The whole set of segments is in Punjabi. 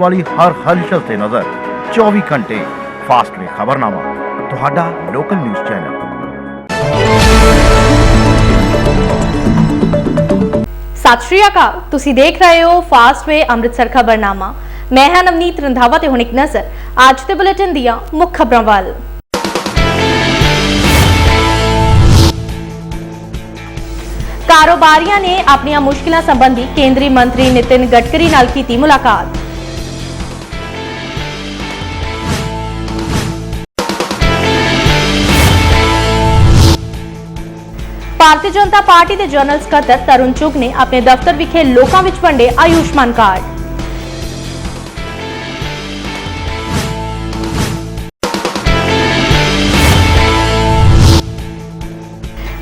ਵਾਲੀ ਹਰ ਹਲਚਲ ਤੇ ਨਜ਼ਰ 24 ਘੰਟੇ ਫਾਸਟਵੇ ਖਬਰਨਾਮਾ ਤੁਹਾਡਾ ਲੋਕਲ ਨਿਊਜ਼ ਚੈਨਲ ਸਤਿ ਸ਼੍ਰੀ ਅਕਾਲ ਤੁਸੀਂ ਦੇਖ ਰਹੇ ਹੋ ਫਾਸਟਵੇ ਅੰਮ੍ਰਿਤਸਰ ਖਬਰਨਾਮਾ ਮੈਂ ਹਾਂ ਨਵਨੀਤ ਰੰਧਾਵਾ ਤੇ ਹੁਣ ਇੱਕ ਨਜ਼ਰ ਅੱਜ ਦੇ ਬੁਲੇਟਿਨ ਦੀਆਂ ਮੁੱਖ ਖਬਰਾਂ ਵੱਲ ਕਾਰੋਬਾਰੀਆਂ ਨੇ ਆਪਣੀਆਂ ਮੁਸ਼ਕਿਲਾਂ ਸੰਬੰਧੀ ਕੇਂਦਰੀ ਮੰਤਰੀ ਨਿਤਿਨ ਗਡਕਰੀ ਨਾਲ ਕੀਤੀ ਮੁਲਾਕਾਤ ਭਾਰਤੀ ਜਨਤਾ ਪਾਰਟੀ ਦੇ ਜਨਰਲ ਸਕੱਤਰ ਤਰੁਣ ਚੁਗ ਨੇ ਆਪਣੇ ਦਫ਼ਤਰ ਵਿਖੇ ਲੋਕਾਂ ਵਿੱਚ ਵੰਡੇ Ayushman card.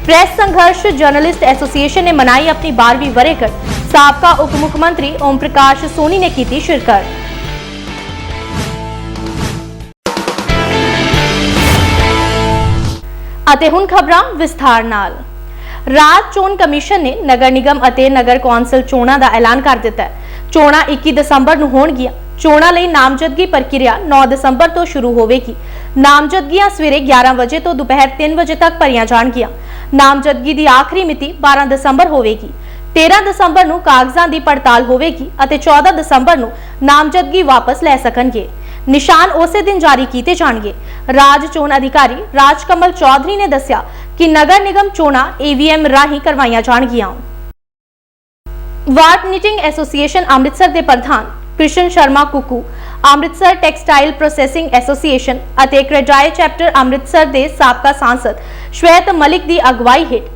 Press Sangharsh journalist association ਨੇ ਮਨਾਈ ਆਪਣੀ 12ਵੀਂ ਵਰ੍ਹੇਗੰਢ ਸਾਬਕਾ ਉਪ ਮੁੱਖ ਮੰਤਰੀ ਓਮ ਪ੍ਰਕਾਸ਼ ਸੋਨੀ ਨੇ ਕੀਤੀ ਸ਼ਿਰਕਤ। ਅਤੇ ਹੁਣ ਖਬਰਾਂ ਵਿਸਥਾਰ ਨਾਲ। ਰਾਜ ਚੋਣ ਕਮਿਸ਼ਨ ਨੇ ਨਗਰ ਨਿਗਮ ਅਤੇ ਨਗਰ ਕੌਂਸਲ ਚੋਣਾਂ ਦਾ ਐਲਾਨ ਕਰ ਦਿੱਤਾ ਹੈ। ਚੋਣਾਂ 21 ਦਸੰਬਰ ਨੂੰ ਹੋਣਗੀਆਂ। ਚੋਣਾਂ ਲਈ ਨਾਮਜ਼ਦਗੀ ਪ੍ਰਕਿਰਿਆ 9 ਦਸੰਬਰ ਤੋਂ ਸ਼ੁਰੂ ਹੋਵੇਗੀ। ਨਾਮਜ਼ਦਗੀਆਂ ਸਵੇਰੇ 11 ਵਜੇ ਤੋਂ ਦੁਪਹਿਰ 3 ਵਜੇ ਤੱਕ ਭਰੀਆਂ ਜਾਣਗੀਆਂ। ਨਾਮਜ਼ਦਗੀ ਦੀ ਆਖਰੀ ਮਿਤੀ 12 ਦਸੰਬਰ ਹੋਵੇਗੀ। 13 ਦਸੰਬਰ ਨੂੰ ਕਾਗਜ਼ਾਂ ਦੀ ਪੜਤਾਲ ਹੋਵੇਗੀ ਅਤੇ 14 ਦਸੰਬਰ ਨੂੰ ਨਾਮਜ਼ਦਗੀ ਵਾਪਸ ਲੈ ਸਕਣਗੇ। ਨਿਸ਼ਾਨ ਉਸੇ ਦਿਨ ਜਾਰੀ ਕੀਤੇ ਜਾਣਗੇ। ਰਾਜ ਚੋਣ ਅਧਿਕਾਰੀ ਰਾਜ ਕਮਲ ਚੌਧਰੀ ਨੇ ਦੱਸਿਆ ਕਿ ਨਗਰ ਨਿਗਮ ਚੋਣਾਂ ਈਵੀਐਮ ਰਾਹੀਂ ਕਰਵਾਈਆਂ ਜਾਣਗੀਆਂ। ਵਾਰਡ ਨਿਟਿੰਗ ਐਸੋਸੀਏਸ਼ਨ ਅੰਮ੍ਰਿਤਸਰ ਦੇ ਪ੍ਰਧਾਨ Krishan Sharma Kuku, Amritsar textile processing association ਅਤੇ ਕ੍ਰੈਡਾਈ ਚੈਪਟਰ ਅੰਮ੍ਰਿਤਸਰ ਦੇ ਸਾਬਕਾ ਸਾਂਸਦ ਸ਼ਵੇਤ ਮਲਿਕ ਦੀ ਅਗਵਾਈ ਹੇਠ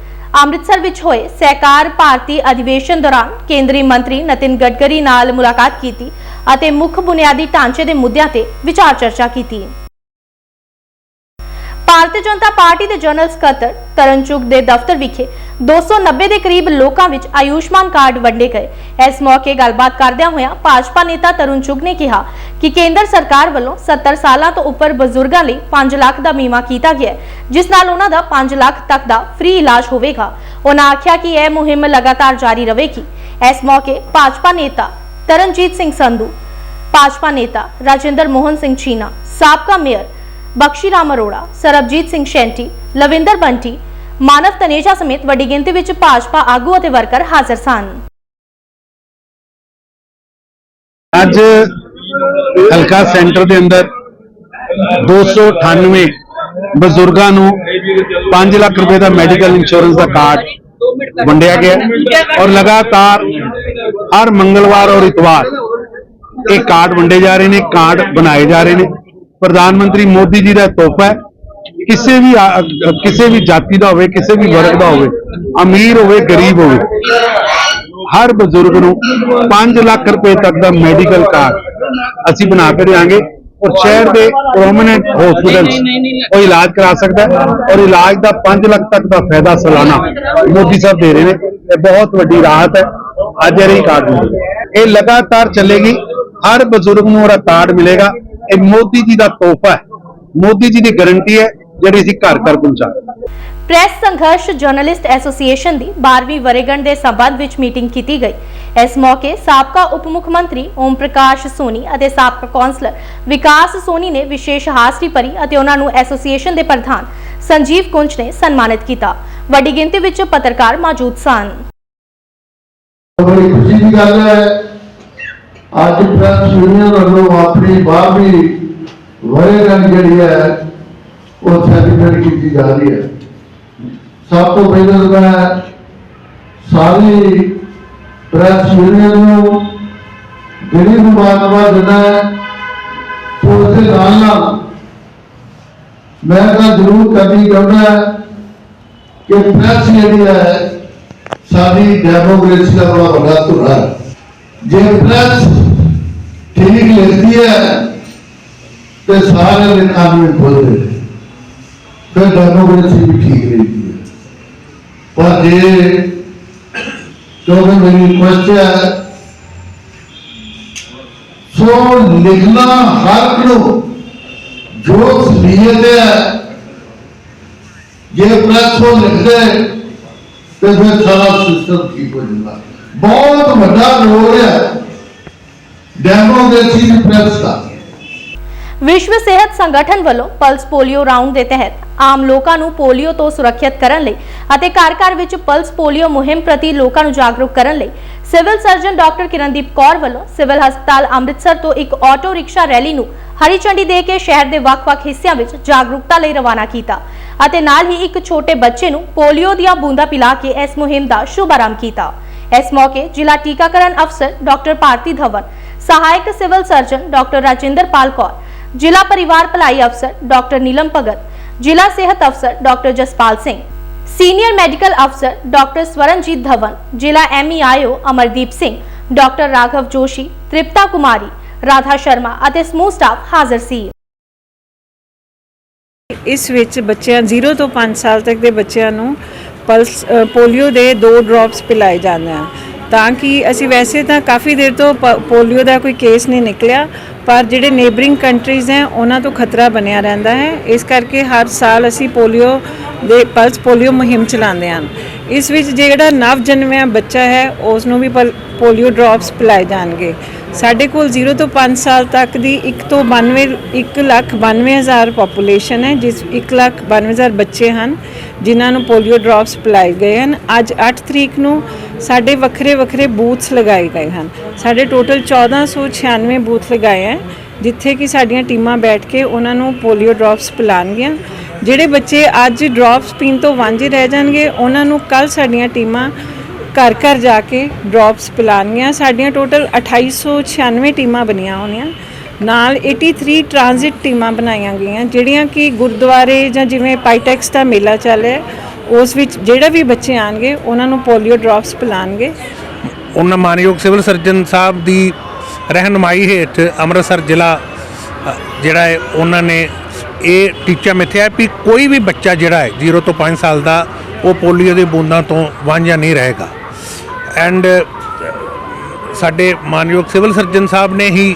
ਅੰਮ੍ਰਿਤਸਰ ਵਿੱਚ ਹੋਏ ਸਹਿਕਾਰ ਭਾਰਤੀ ਅਧਿਵੇਸ਼ਨ ਦੌਰਾਨ ਕੇਂਦਰੀ ਮੰਤਰੀ ਨਤਿਨ ਗਡਕਰੀ ਨਾਲ ਮੁਲਾਕਾਤ ਕੀਤੀ ਅਤੇ ਮੁੱਖ ਬੁਨਿਆਦੀ ਢਾਂਚੇ ਦੇ ਮੁੱਦਿਆਂ ਤੇ ਵਿਚਾਰ ਚਰਚਾ ਕੀਤੀ। ਭਾਰਤੀ ਜਨਤਾ ਪਾਰਟੀ ਦੇ ਜਨਰਲ ਸਕੱਤਰ ਤਰਨ ਚੁਗ ਦੇ ਦਫ਼ਤਰ ਵਿਖੇ 290 ਦੇ ਕਰੀਬ ਲੋਕਾਂ ਵਿੱਚ ਆਯੁਸ਼ਮਾਨ ਕਾਰਡ ਵੰਡੇ ਗਏ। ਇਸ ਮੌਕੇ ਗੱਲਬਾਤ ਕਰਦਿਆਂ ਹੋਇਆਂ ਭਾਜਪਾ ਨੇਤਾ ਤਰੁਣ ਚੁਗ ਨੇ ਕਿਹਾ ਕਿ ਕੇਂਦਰ ਸਰਕਾਰ ਵੱਲੋਂ 70 ਸਾਲਾਂ ਤੋਂ ਉੱਪਰ ਬਜ਼ੁਰਗਾਂ ਲਈ 5 ਲੱਖ ਦਾ ਬੀਮਾ ਕੀਤਾ ਗਿਆ ਜਿਸ ਨਾਲ ਉਹਨਾਂ ਦਾ 5 ਲੱਖ ਤੱਕ ਦਾ ਫ੍ਰੀ ਇਲਾਜ ਹੋਵੇਗਾ। ਉਹਨਾਂ ਆਖਿਆ ਕਿ ਇਹ ਮੁਹਿੰਮ ਲਗਾਤਾਰ ਜਾਰੀ ਰਹੇਗੀ। ਇਸ ਮੌਕੇ ਭਾਜਪਾ ਨੇਤਾ ਤਰਨਜੀਤ ਸਿੰਘ ਸੰਧੂ, ਭਾਜਪਾ ਨੇਤਾ ਰਾਜਿੰਦਰ ਮੋਹਨ ਸਿੰਘ ਚੀਨਾ, ਸਾਬਕਾ ਮੇਅਰ ਬਖਸ਼ੀ ਰਾਮ ਅਰੋੜਾ, ਸਰਬਜੀਤ ਸਿੰਘ ਸ਼ੈਂਟੀ, ਲਵਿੰਦਰ ਬੰਟੀ, ਮਾਨਵ ਤਨੇਜਾ ਸਮੇਤ ਵੱਡੀ ਗਿਣਤੀ ਵਿੱਚ ਭਾਜਪਾ ਆਗੂ ਅਤੇ ਵਰਕਰ ਹਾਜ਼ਰ ਸਨ। ਅੱਜ ਹਲਕਾ ਸੈਂਟਰ ਦੇ ਅੰਦਰ 298 ਬਜ਼ੁਰਗਾਂ ਨੂੰ 5 ਲੱਖ ਰੁਪਏ ਦਾ ਮੈਡੀਕਲ ਇੰਸ਼ੋਰੈਂਸ ਦਾ ਕਾਰਡ ਵੰਡਿਆ ਗਿਆ ਔਰ ਲਗਾਤਾਰ ਹਰ ਮੰਗਲਵਾਰ ਔਰ ਇਤਵਾਰ ਇਹ ਕਾਰਡ ਵੰਡੇ ਜਾ ਰਹੇ ਨੇ, ਕਾਰਡ ਬਣਾਏ ਜਾ ਰਹੇ ਨੇ। ਪ੍ਰਧਾਨ ਮੰਤਰੀ ਮੋਦੀ ਜੀ ਦਾ ਤੋਹਫਾ ਹੈ। ਕਿਸੇ ਵੀ ਕਿਸੇ ਵੀ ਜਾਤੀ ਦਾ ਹੋਵੇ ਕਿਸੇ ਵੀ ਵਰਗ ਦਾ ਹੋਵੇ ਅਮੀਰ ਹੋਵੇ ਗਰੀਬ ਹੋਵੇ ਹਰ ਬਜ਼ੁਰਗ ਨੂੰ 5 ਲੱਖ ਰੁਪਏ ਤੱਕ ਦਾ ਮੈਡੀਕਲ ਕਾਰਡ ਅਸੀਂ ਬਣਾ ਕੇ ਦੇਵਾਂਗੇ ਔਰ ਸ਼ਹਿਰ ਦੇ ਪ੍ਰੋਮਿਨੈਂਟ ਹਸਪੀਟਲ ਉਹ ਇਲਾਜ ਕਰਾ ਸਕਦਾ ਹੈ ਔਰ ਇਲਾਜ ਦਾ 5 ਲੱਖ ਤੱਕ ਦਾ ਫਾਇਦਾ ਸਾਲਾਨਾ ਮੋਦੀ ਸਾਹਿਬ ਦੇ ਰਹੇ ਨੇ। ਇਹ ਬਹੁਤ ਵੱਡੀ ਰਾਹਤ ਹੈ। ਅੱਜ ਇਹ ਕਾਰਡ ਇਹ ਲਗਾਤਾਰ ਚੱਲੇਗੀ। ਹਰ ਬਜ਼ੁਰਗ ਨੂੰ ਉਹਦਾ ਕਾਰਡ ਮਿਲੇਗਾ। ਇਹ ਮੋਦੀ ਜੀ ਦਾ ਤੋਹਫਾ ਹੈ। ਮੋਦੀ ਜੀ ਦੀ ਗਾਰੰਟੀ ਹੈ ਜਿਹੜੀ ਅਸੀਂ ਘਰ ਘਰ ਪਹੁੰਚਾ ਪ੍ਰੈਸ ਸੰਘਰਸ਼ ਜਰਨਲਿਸਟ ਐਸੋਸੀਏਸ਼ਨ ਦੀ 12ਵੀਂ ਵਰ੍ਹੇਗੰਢ ਦੇ ਸੰਬੰਧ ਵਿੱਚ ਮੀਟਿੰਗ ਕੀਤੀ ਗਈ। ਇਸ ਮੌਕੇ ਸਾਬਕਾ ਉਪ ਮੁੱਖ ਮੰਤਰੀ ਓਮ ਪ੍ਰਕਾਸ਼ ਸੋਨੀ ਅਤੇ ਸਾਬਕਾ ਕੌਂਸਲਰ ਵਿਕਾਸ ਸੋਨੀ ਨੇ ਵਿਸ਼ੇਸ਼ ਹਾਜ਼ਰੀ ਭਰੀ ਅਤੇ ਉਹਨਾਂ ਨੂੰ ਐਸੋਸੀਏਸ਼ਨ ਦੇ ਪ੍ਰਧਾਨ ਸੰਜੀਵ ਕੁੰਜ ਨੇ ਸਨਮਾਨਿਤ ਕੀਤਾ। ਵੱਡੀ ਗਿਣਤੀ ਵਿੱਚ ਪੱਤਰਕਾਰ ਮੌਜੂਦ ਸਨ। ਬੜੀ ਖੁਸ਼ੀ ਦੀ ਗੱਲ ਹੈ ਅੱਜ ਪ੍ਰੈਸ ਯੂਨੀਅਨ ਵੱਲੋਂ ਆਪਣੀ ਬਾਰਵੀਂ ਵਰ੍ਹੇਗੰਢ ਜਿਹੜੀ ਹੈ, ਉਹ ਸੈਲੀਬ੍ਰੇਟ ਕੀਤੀ ਜਾ ਰਹੀ ਹੈ। ਸਭ ਤੋਂ ਪਹਿਲਾਂ ਮੈਂ ਸਾਰੀ ਪ੍ਰੈਸ ਯੂਨੀਅਨ ਨੂੰ ਦਿਲੀ ਮੁਬਾਰਕਬਾਦ ਦਿੰਦਾ ਹੈ। ਉਸ ਦੇ ਨਾਲ ਨਾਲ ਮੈਂ ਤਾਂ ਜ਼ਰੂਰ ਕਰਨੀ ਚਾਹੁੰਦਾ ਕਿ ਪ੍ਰੈਸ ਜਿਹੜੀ ਹੈ, ਸਾਡੀ ਡੈਮੋਕ੍ਰੇਸੀ ਦਾ ਬੜਾ ਵੱਡਾ ਧੁਰਾ ਹੈ। ਜੇ ਪ੍ਰੈਸ ਠੀਕ ਲਿਖਦੀ ਹੈ ਤੇ ਸਾਰੇ ਦੇ ਕਾਨੂੰਨ ਖੋਲਦੇ ਨੇ ਫਿਰ ਡੈਮੋਕ੍ਰੇਸੀ ਵੀ ਠੀਕ ਰਹਿੰਦੀ ਹੈ ਪਰ ਜੇ ਕਿਉਂਕਿ ਮੇਰੀ ਰਿਕੁਐਸਟ ਹੈ ਸੋ ਲਿਖਣਾ ਹਰ ਨੂੰ ਜੋ ਸਲੀਅਤ ਹੈ ਜੇ ਪ੍ਰੈਸ ਉਹ ਲਿਖਦੇ ਤੇ ਫਿਰ ਸਾਰਾ ਸਿਸਟਮ ਠੀਕ ਹੋ ਜਾਂਦਾ ਬਹੁਤ ਵੱਡਾ ਰੋਲ ਹੈ। ਡੈਮੋਕ੍ਰੇਸੀ ਦੀ ਪ੍ਰੈਸ ਦਾ। ਵਿਸ਼ਵ ਸਿਹਤ ਸੰਗਠਨ ਵੱਲੋਂ ਪਲਸ ਪੋਲੀਓ ਰਾਉਂਡ ਦੇ ਤਹਿਤ ਆਮ ਲੋਕਾਂ ਨੂੰ ਪੋਲੀਓ ਤੋਂ ਸੁਰੱਖਿਅਤ ਕਰਨ ਲਈ ਅਤੇ ਘਰ-ਘਰ ਵਿੱਚ ਪਲਸ ਪੋਲੀਓ ਮੁਹਿੰਮ ਪ੍ਰਤੀ ਲੋਕਾਂ ਨੂੰ ਜਾਗਰੂਕ ਕਰਨ ਲਈ civil surgeon doctor Kirandeep Kaur ਵੱਲੋਂ ਸਿਵਲ ਹਸਪਤਾਲ ਅੰਮ੍ਰਿਤਸਰ ਤੋਂ ਇੱਕ ਆਟੋ ਰਿਕਸ਼ਾ ਰੈਲੀ ਨੂੰ ਹਰੀ ਝੰਡੀ ਦੇ ਕੇ ਸ਼ਹਿਰ ਦੇ ਵੱਖ-ਵੱਖ ਹਿੱਸਿਆਂ ਵਿੱਚ ਜਾਗਰੂਕਤਾ ਲਈ ਰਵਾਨਾ ਕੀਤਾ ਅਤੇ ਨਾਲ ਹੀ ਇੱਕ ਛੋਟੇ ਬੱਚੇ ਨੂੰ ਪੋਲੀਓ ਦੀਆਂ ਬੂੰਦਾਂ ਪਿਲਾ ਕੇ ਇਸ ਮੁਹਿੰਮ ਦਾ ਸ਼ੁਭਾਰੰਭ ਕੀਤਾ। ਇਸ ਮੌਕੇ ਜ਼ਿਲ੍ਹਾ ਟੀਕਾਕਰਨ ਅਫਸਰ ਡਾਕਟਰ ਭਾਰਤੀ ਧਵਨ, ਸਹਾਇਕ civil surgeon doctor Rajinder Kaur, ਜ਼ਿਲ੍ਹਾ ਪਰਿਵਾਰ ਭਲਾਈ ਅਫਸਰ ਡਾਕਟਰ ਨੀਲਮ ਭਗਤ, ਜ਼ਿਲ੍ਹਾ ਸਿਹਤ ਅਫਸਰ doctor Jaspal Singh, senior medical ਅਫਸਰ ਡਾਕਟਰ ਸਵਰਨਜੀਤ ਧਵਨ, ਜ਼ਿਲ੍ਹਾ ਐਮਈਆਈਓ ਅਮਰਦੀਪ ਸਿੰਘ, ਡਾਕਟਰ ਰਾਘਵ ਜੋਸ਼ੀ, ਤ੍ਰਿਪਤਾ ਕੁਮਾਰੀ, ਰਾਧਾ ਸ਼ਰਮਾ ਅਤੇ ਸਮੂਹ ਸਟਾਫ ਹਾਜ਼ਰ ਸੀ। ਇਸ ਵਿੱਚ ਬੱਚਿਆਂ 0 ਤੋਂ 5 ਸਾਲ ਤੱਕ ਦੇ ਬੱਚਿਆਂ ਨੂੰ ਪਲਸ ਪੋਲੀਓ ਦੇ ਦੋ ਡ੍ਰੌਪਸ ਪਿਲਾਏ ਜਾਂਦੇ ਹਨ। ਤਾਂ ਕਿ ਅਸੀਂ ਵੈਸੇ ਤਾਂ ਕਾਫੀ ਦੇਰ ਤੋਂ ਪੋਲੀਓ ਦਾ ਕੋਈ ਕੇਸ ਨਹੀਂ ਨਿਕਲਿਆ, ਪਰ ਜਿਹੜੇ ਨੇਬਰਿੰਗ ਕੰਟਰੀਜ਼ ਹੈ, ਉਹਨਾਂ ਤੋਂ ਖਤਰਾ ਬਣਿਆ ਰਹਿੰਦਾ ਹੈ। ਇਸ ਕਰਕੇ ਹਰ ਸਾਲ ਅਸੀਂ ਪੋਲੀਓ ਦੇ, ਪਲਸ ਪੋਲੀਓ ਮੁਹਿੰਮ ਚਲਾਉਂਦੇ ਹਾਂ ਇਸ ਵਿੱਚ ਜਿਹੜਾ ਨਵ ਜਨਮਿਆ ਬੱਚਾ ਹੈ, ਉਸ ਨੂੰ ਵੀ ਪਲ- ਪੋਲੀਓ ਡ੍ਰੌਪਸ ਪਿਲਾਏ ਜਾਣਗੇ। ਸਾਡੇ ਕੋਲ 0 ਤੋਂ 5 ਸਾਲ ਤੱਕ ਦੀ 1 ਤੋਂ 92 1 ਲੱਖ 92 ਹਜ਼ਾਰ ਪੋਪੂਲੇਸ਼ਨ ਹੈ, ਜਿਸ 1 ਲੱਖ 92 ਹਜ਼ਾਰ ਬੱਚੇ ਹਨ, ਜਿਨ੍ਹਾਂ ਨੂੰ ਪੋਲੀਓ ਡ੍ਰੌਪਸ ਪਿਲਾਏ ਗਏ ਹਨ। ਅੱਜ 8 ਤਰੀਕ ਨੂੰ ਸਾਡੇ ਵੱਖਰੇ ਵੱਖਰੇ ਬੂਥਸ ਲਗਾਏ ਗਏ ਹਨ। ਸਾਡੇ ਟੋਟਲ 1496 ਬੂਥ ਲਗਾਏ ਹੈ, ਜਿੱਥੇ ਕਿ ਸਾਡੀਆਂ ਟੀਮਾਂ ਬੈਠ ਕੇ ਉਹਨਾਂ ਨੂੰ ਪੋਲੀਓ ਡ੍ਰੌਪਸ ਪਿਲਾਣਗੀਆਂ। ਜਿਹੜੇ ਬੱਚੇ ਅੱਜ ਡ੍ਰੌਪਸ ਪੀਣ ਤੋਂ ਵਾਂਝੇ ਰਹਿ ਜਾਣਗੇ, ਉਹਨਾਂ ਨੂੰ ਕੱਲ ਸਾਡੀਆਂ ਟੀਮਾਂ ਘਰ ਘਰ ਜਾ ਕੇ ਡ੍ਰੌਪਸ ਪਿਲਾਣਗੀਆਂ ਸਾਡੀਆਂ ਟੋਟਲ 2896 ਟੀਮਾਂ ਬਣੀਆਂ ਹੋਣੀਆਂ। ਨਾਲ 83 ਟ੍ਰਾਂਜ਼ਿਟ ਟੀਮਾਂ ਬਣਾਈਆਂ ਗਈਆਂ, ਜਿਹੜੀਆਂ ਕਿ ਗੁਰਦੁਆਰੇ ਜਾਂ ਜਿਵੇਂ ਪਾਈਟੈਕਸ ਦਾ ਮੇਲਾ ਚੱਲ ਰਿਹਾ ਉਸ ਵਿੱਚ ਜਿਹੜਾ ਵੀ ਬੱਚੇ ਆਣਗੇ ਉਹਨਾਂ ਨੂੰ ਪੋਲੀਓ ਡ੍ਰੌਪਸ ਪਿਲਾਣਗੇ ਉਹਨਾਂ ਮਾਨਯੋਗ ਸਿਵਲ ਸਰਜਨ ਸਾਹਿਬ ਦੀ ਰਹਿਨਮਾਈ ਹੇਠ ਅੰਮ੍ਰਿਤਸਰ ਜ਼ਿਲ੍ਹਾ ਜਿਹੜਾ ਹੈ, ਉਹਨਾਂ ਨੇ ਇਹ ਟੀਚਾ ਮਿੱਥਿਆ ਵੀ ਕੋਈ ਵੀ ਬੱਚਾ ਜਿਹੜਾ ਹੈ 0 ਤੋਂ 5 ਸਾਲ ਦਾ, ਉਹ ਪੋਲੀਓ ਦੇ ਬੂੰਦਾਂ ਤੋਂ ਵਾਂਝਾ ਨਹੀਂ ਰਹੇਗਾ। ਐਂਡ uh, ਸਾਡੇ ਮਾਨਯੋਗ ਸਿਵਲ ਸਰਜਨ ਸਾਹਿਬ ਨੇ ਹੀ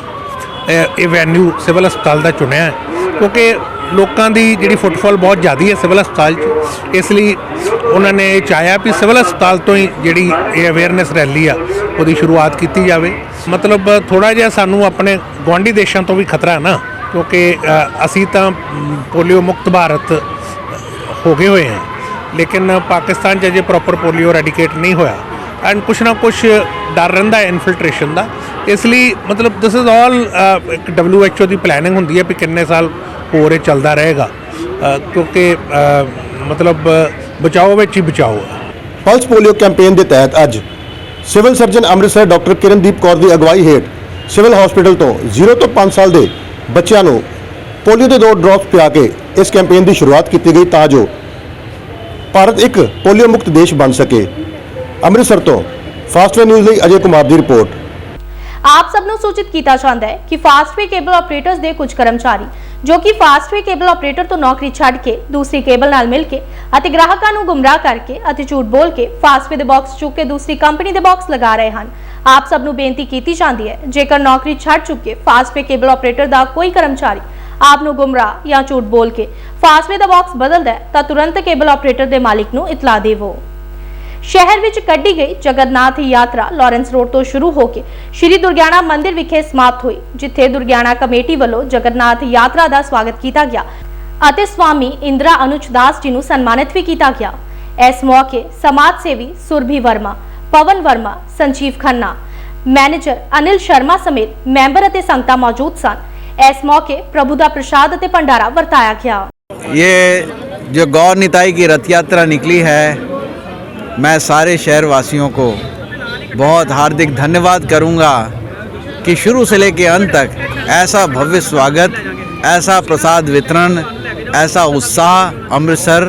ਇਹ ਵੈਨਿਊ ਸਿਵਲ ਹਸਪਤਾਲ ਦਾ ਚੁਣਿਆ ਕਿਉਂਕਿ ਲੋਕਾਂ ਦੀ ਜਿਹੜੀ ਫੁੱਟਫਾਲ ਬਹੁਤ ਜ਼ਿਆਦੀ ਹੈ ਸਿਵਲ ਹਸਪਤਾਲ 'ਚ। ਇਸ ਲਈ ਉਹਨਾਂ ਨੇ ਇਹ ਚਾਹਿਆ ਵੀ ਸਿਵਲ ਹਸਪਤਾਲ ਤੋਂ ਹੀ ਜਿਹੜੀ ਇਹ ਅਵੇਅਰਨੈਸ ਰੈਲੀ ਆ, ਉਹਦੀ ਸ਼ੁਰੂਆਤ ਕੀਤੀ ਜਾਵੇ। ਮਤਲਬ ਥੋੜਾ ਜਿਹਾ ਸਾਨੂੰ ਆਪਣੇ ਗੁਆਂਢੀ ਦੇਸ਼ਾਂ ਤੋਂ ਵੀ ਖਤਰਾ ਹੈ ਨਾ, ਕਿਉਂਕਿ ਅਸੀਂ ਤਾਂ ਪੋਲੀਓ ਮੁਕਤ ਭਾਰਤ ਹੋ ਗਏ ਹੋਏ ਹਾਂ। ਲੇਕਿਨ ਪਾਕਿਸਤਾਨ 'ਚ ਅਜੇ ਪ੍ਰੋਪਰ ਪੋਲੀਓ ਰੈਡੀਕੇਟ ਨਹੀਂ ਹੋਇਆ। ਐਂਡ ਕੁਛ ਨਾ ਕੁਛ ਡਰ ਰਹਿੰਦਾ ਹੈ ਇਨਫਿਲਟ੍ਰੇਸ਼ਨ ਦਾ ਇਸ ਲਈ ਮਤਲਬ ਦਿਸ ਇਜ਼ ਆਲ ਇੱਕ WHO ਦੀ ਪਲੈਨਿੰਗ ਹੁੰਦੀ ਹੈ ਵੀ ਕਿੰਨੇ ਸਾਲ ਹੋਰ ਇਹ ਚੱਲਦਾ ਰਹੇਗਾ ਕਿਉਂਕਿ ਮਤਲਬ ਬਚਾਓ ਵਿੱਚ ਹੀ ਬਚਾਓ ਪਲਸ ਪੋਲੀਓ ਕੈਂਪੇਨ ਦੇ ਤਹਿਤ ਅੱਜ civil surgeon Amritsar doctor Kirandeep Kaur ਦੀ ਅਗਵਾਈ ਹੇਠ ਸਿਵਲ ਹਸਪੀਟਲ ਤੋਂ 0 ਤੋਂ 5 ਸਾਲ ਦੇ ਬੱਚਿਆਂ ਨੂੰ ਪੋਲੀਓ ਦੇ ਦੋ ਡ੍ਰੌਪਸ ਪਿਆ ਕੇ ਇਸ ਕੈਂਪੇਨ ਦੀ ਸ਼ੁਰੂਆਤ ਕੀਤੀ ਗਈ ਤਾਂ ਜੋ ਭਾਰਤ ਇੱਕ ਪੋਲੀਓ ਮੁਕਤ ਦੇਸ਼ ਬਣ ਸਕੇ ਅੰਮ੍ਰਿਤਸਰ ਤੋਂ ਫਾਸਟਵੇ ਨਿਊਜ਼ ਲਈ ਅਜੇ ਕੁਮਾਰ ਦੀ ਰਿਪੋਰਟ। ਆਪ ਸਭ ਨੂੰ ਸੂਚਿਤ ਕੀਤਾ ਜਾਂਦਾ ਹੈ ਕਿ ਫਾਸਟਵੇ ਕੇਬਲ ਆਪਰੇਟਰਸ ਦੇ ਕੁਝ ਕਰਮਚਾਰੀ, ਜੋ ਕਿ ਫਾਸਟਵੇ ਕੇਬਲ ਆਪਰੇਟਰ ਤੋਂ ਨੌਕਰੀ ਛੱਡ ਕੇ ਦੂਸਰੀ ਕੇਬਲ ਨਾਲ ਮਿਲ ਕੇ ਅਤੇ ਗ੍ਰਾਹਕਾਂ ਨੂੰ ਗੁੰਮਰਾਹ ਕਰਕੇ ਅਤੇ ਝੂਠ ਬੋਲ ਕੇ ਫਾਸਟਵੇ ਦੇ ਬਾਕਸ ਚੁੱਕ ਕੇ ਦੂਸਰੀ ਕੰਪਨੀ ਦੇ ਬਾਕਸ ਲਗਾ ਰਹੇ ਹਨ। ਆਪ ਸਭ ਨੂੰ ਬੇਨਤੀ ਕੀਤੀ ਜਾਂਦੀ ਹੈ, ਜੇਕਰ ਨੌਕਰੀ ਛੱਡ ਚੁੱਕੇ ਫਾਸਟਵੇ ਕੇਬਲ ਆਪਰੇਟਰ ਦਾ ਕੋਈ ਕਰਮਚਾਰੀ ਆਪ ਨੂੰ ਗੁੰਮਰਾਹ ਜਾਂ ਝੂਠ ਬੋਲ ਕੇ ਫਾਸਟਵੇ ਦਾ ਬਾਕਸ ਬਦਲਦਾ ਹੈ, ਤਾਂ ਤੁਰੰਤ ਕੇਬਲ ਆਪਰੇਟਰ ਦੇ ਮਾਲਿਕ ਨੂੰ ਇਤਲਾ ਦੇਵੋ। ਸ਼ਹਿਰ ਵਿੱਚ ਕੱਢੀ ਗਈ ਜਗਨਨਾਥ ਯਾਤਰਾ ਲਾਰੈਂਸ ਰੋਡ ਤੋਂ ਸ਼ੁਰੂ ਹੋ ਕੇ ਸ਼੍ਰੀ ਦੁਰਗਿਆਣਾ ਮੰਦਿਰ ਵਿਖੇ ਸਮਾਪਤ ਹੋਈ ਜਿੱਥੇ ਦੁਰਗਿਆਣਾ ਕਮੇਟੀ ਵੱਲੋਂ ਜਗਨਨਾਥ ਯਾਤਰਾ ਦਾ ਸਵਾਗਤ ਕੀਤਾ ਗਿਆ ਅਤੇ ਸਵਾਮੀ ਇੰਦਰਾ ਅਨੁਜ ਦਾਸ ਜੀ ਨੂੰ ਸਨਮਾਨਿਤ ਵੀ ਕੀਤਾ ਗਿਆ ਇਸ ਮੌਕੇ ਸਮਾਜ ਸੇਵੀ ਸੁਰਭੀ ਵਰਮਾ ਪਵਨ ਵਰਮਾ ਸੰਜੀਵ ਖੰਨਾ ਮੈਨੇਜਰ ਅਨਿਲ ਸ਼ਰਮਾ ਸਮੇਤ ਮੈਂਬਰ ਅਤੇ ਸੰਗਤਾਂ ਮੌਜੂਦ ਸਨ ਇਸ ਮੌਕੇ ਪ੍ਰਭੂ ਦਾ ਪ੍ਰਸ਼ਾਦ ਅਤੇ ਭੰਡਾਰਾ ਵਰਤਾਇਆ ਗਿਆ ये जो गौर निताई की रथ यात्रा निकली है मैं सारे शहरवासियों को बहुत हार्दिक धन्यवाद करूँगा कि शुरू से लेकर अंत तक ऐसा भव्य स्वागत, ऐसा प्रसाद वितरण, ऐसा उत्साह अमृतसर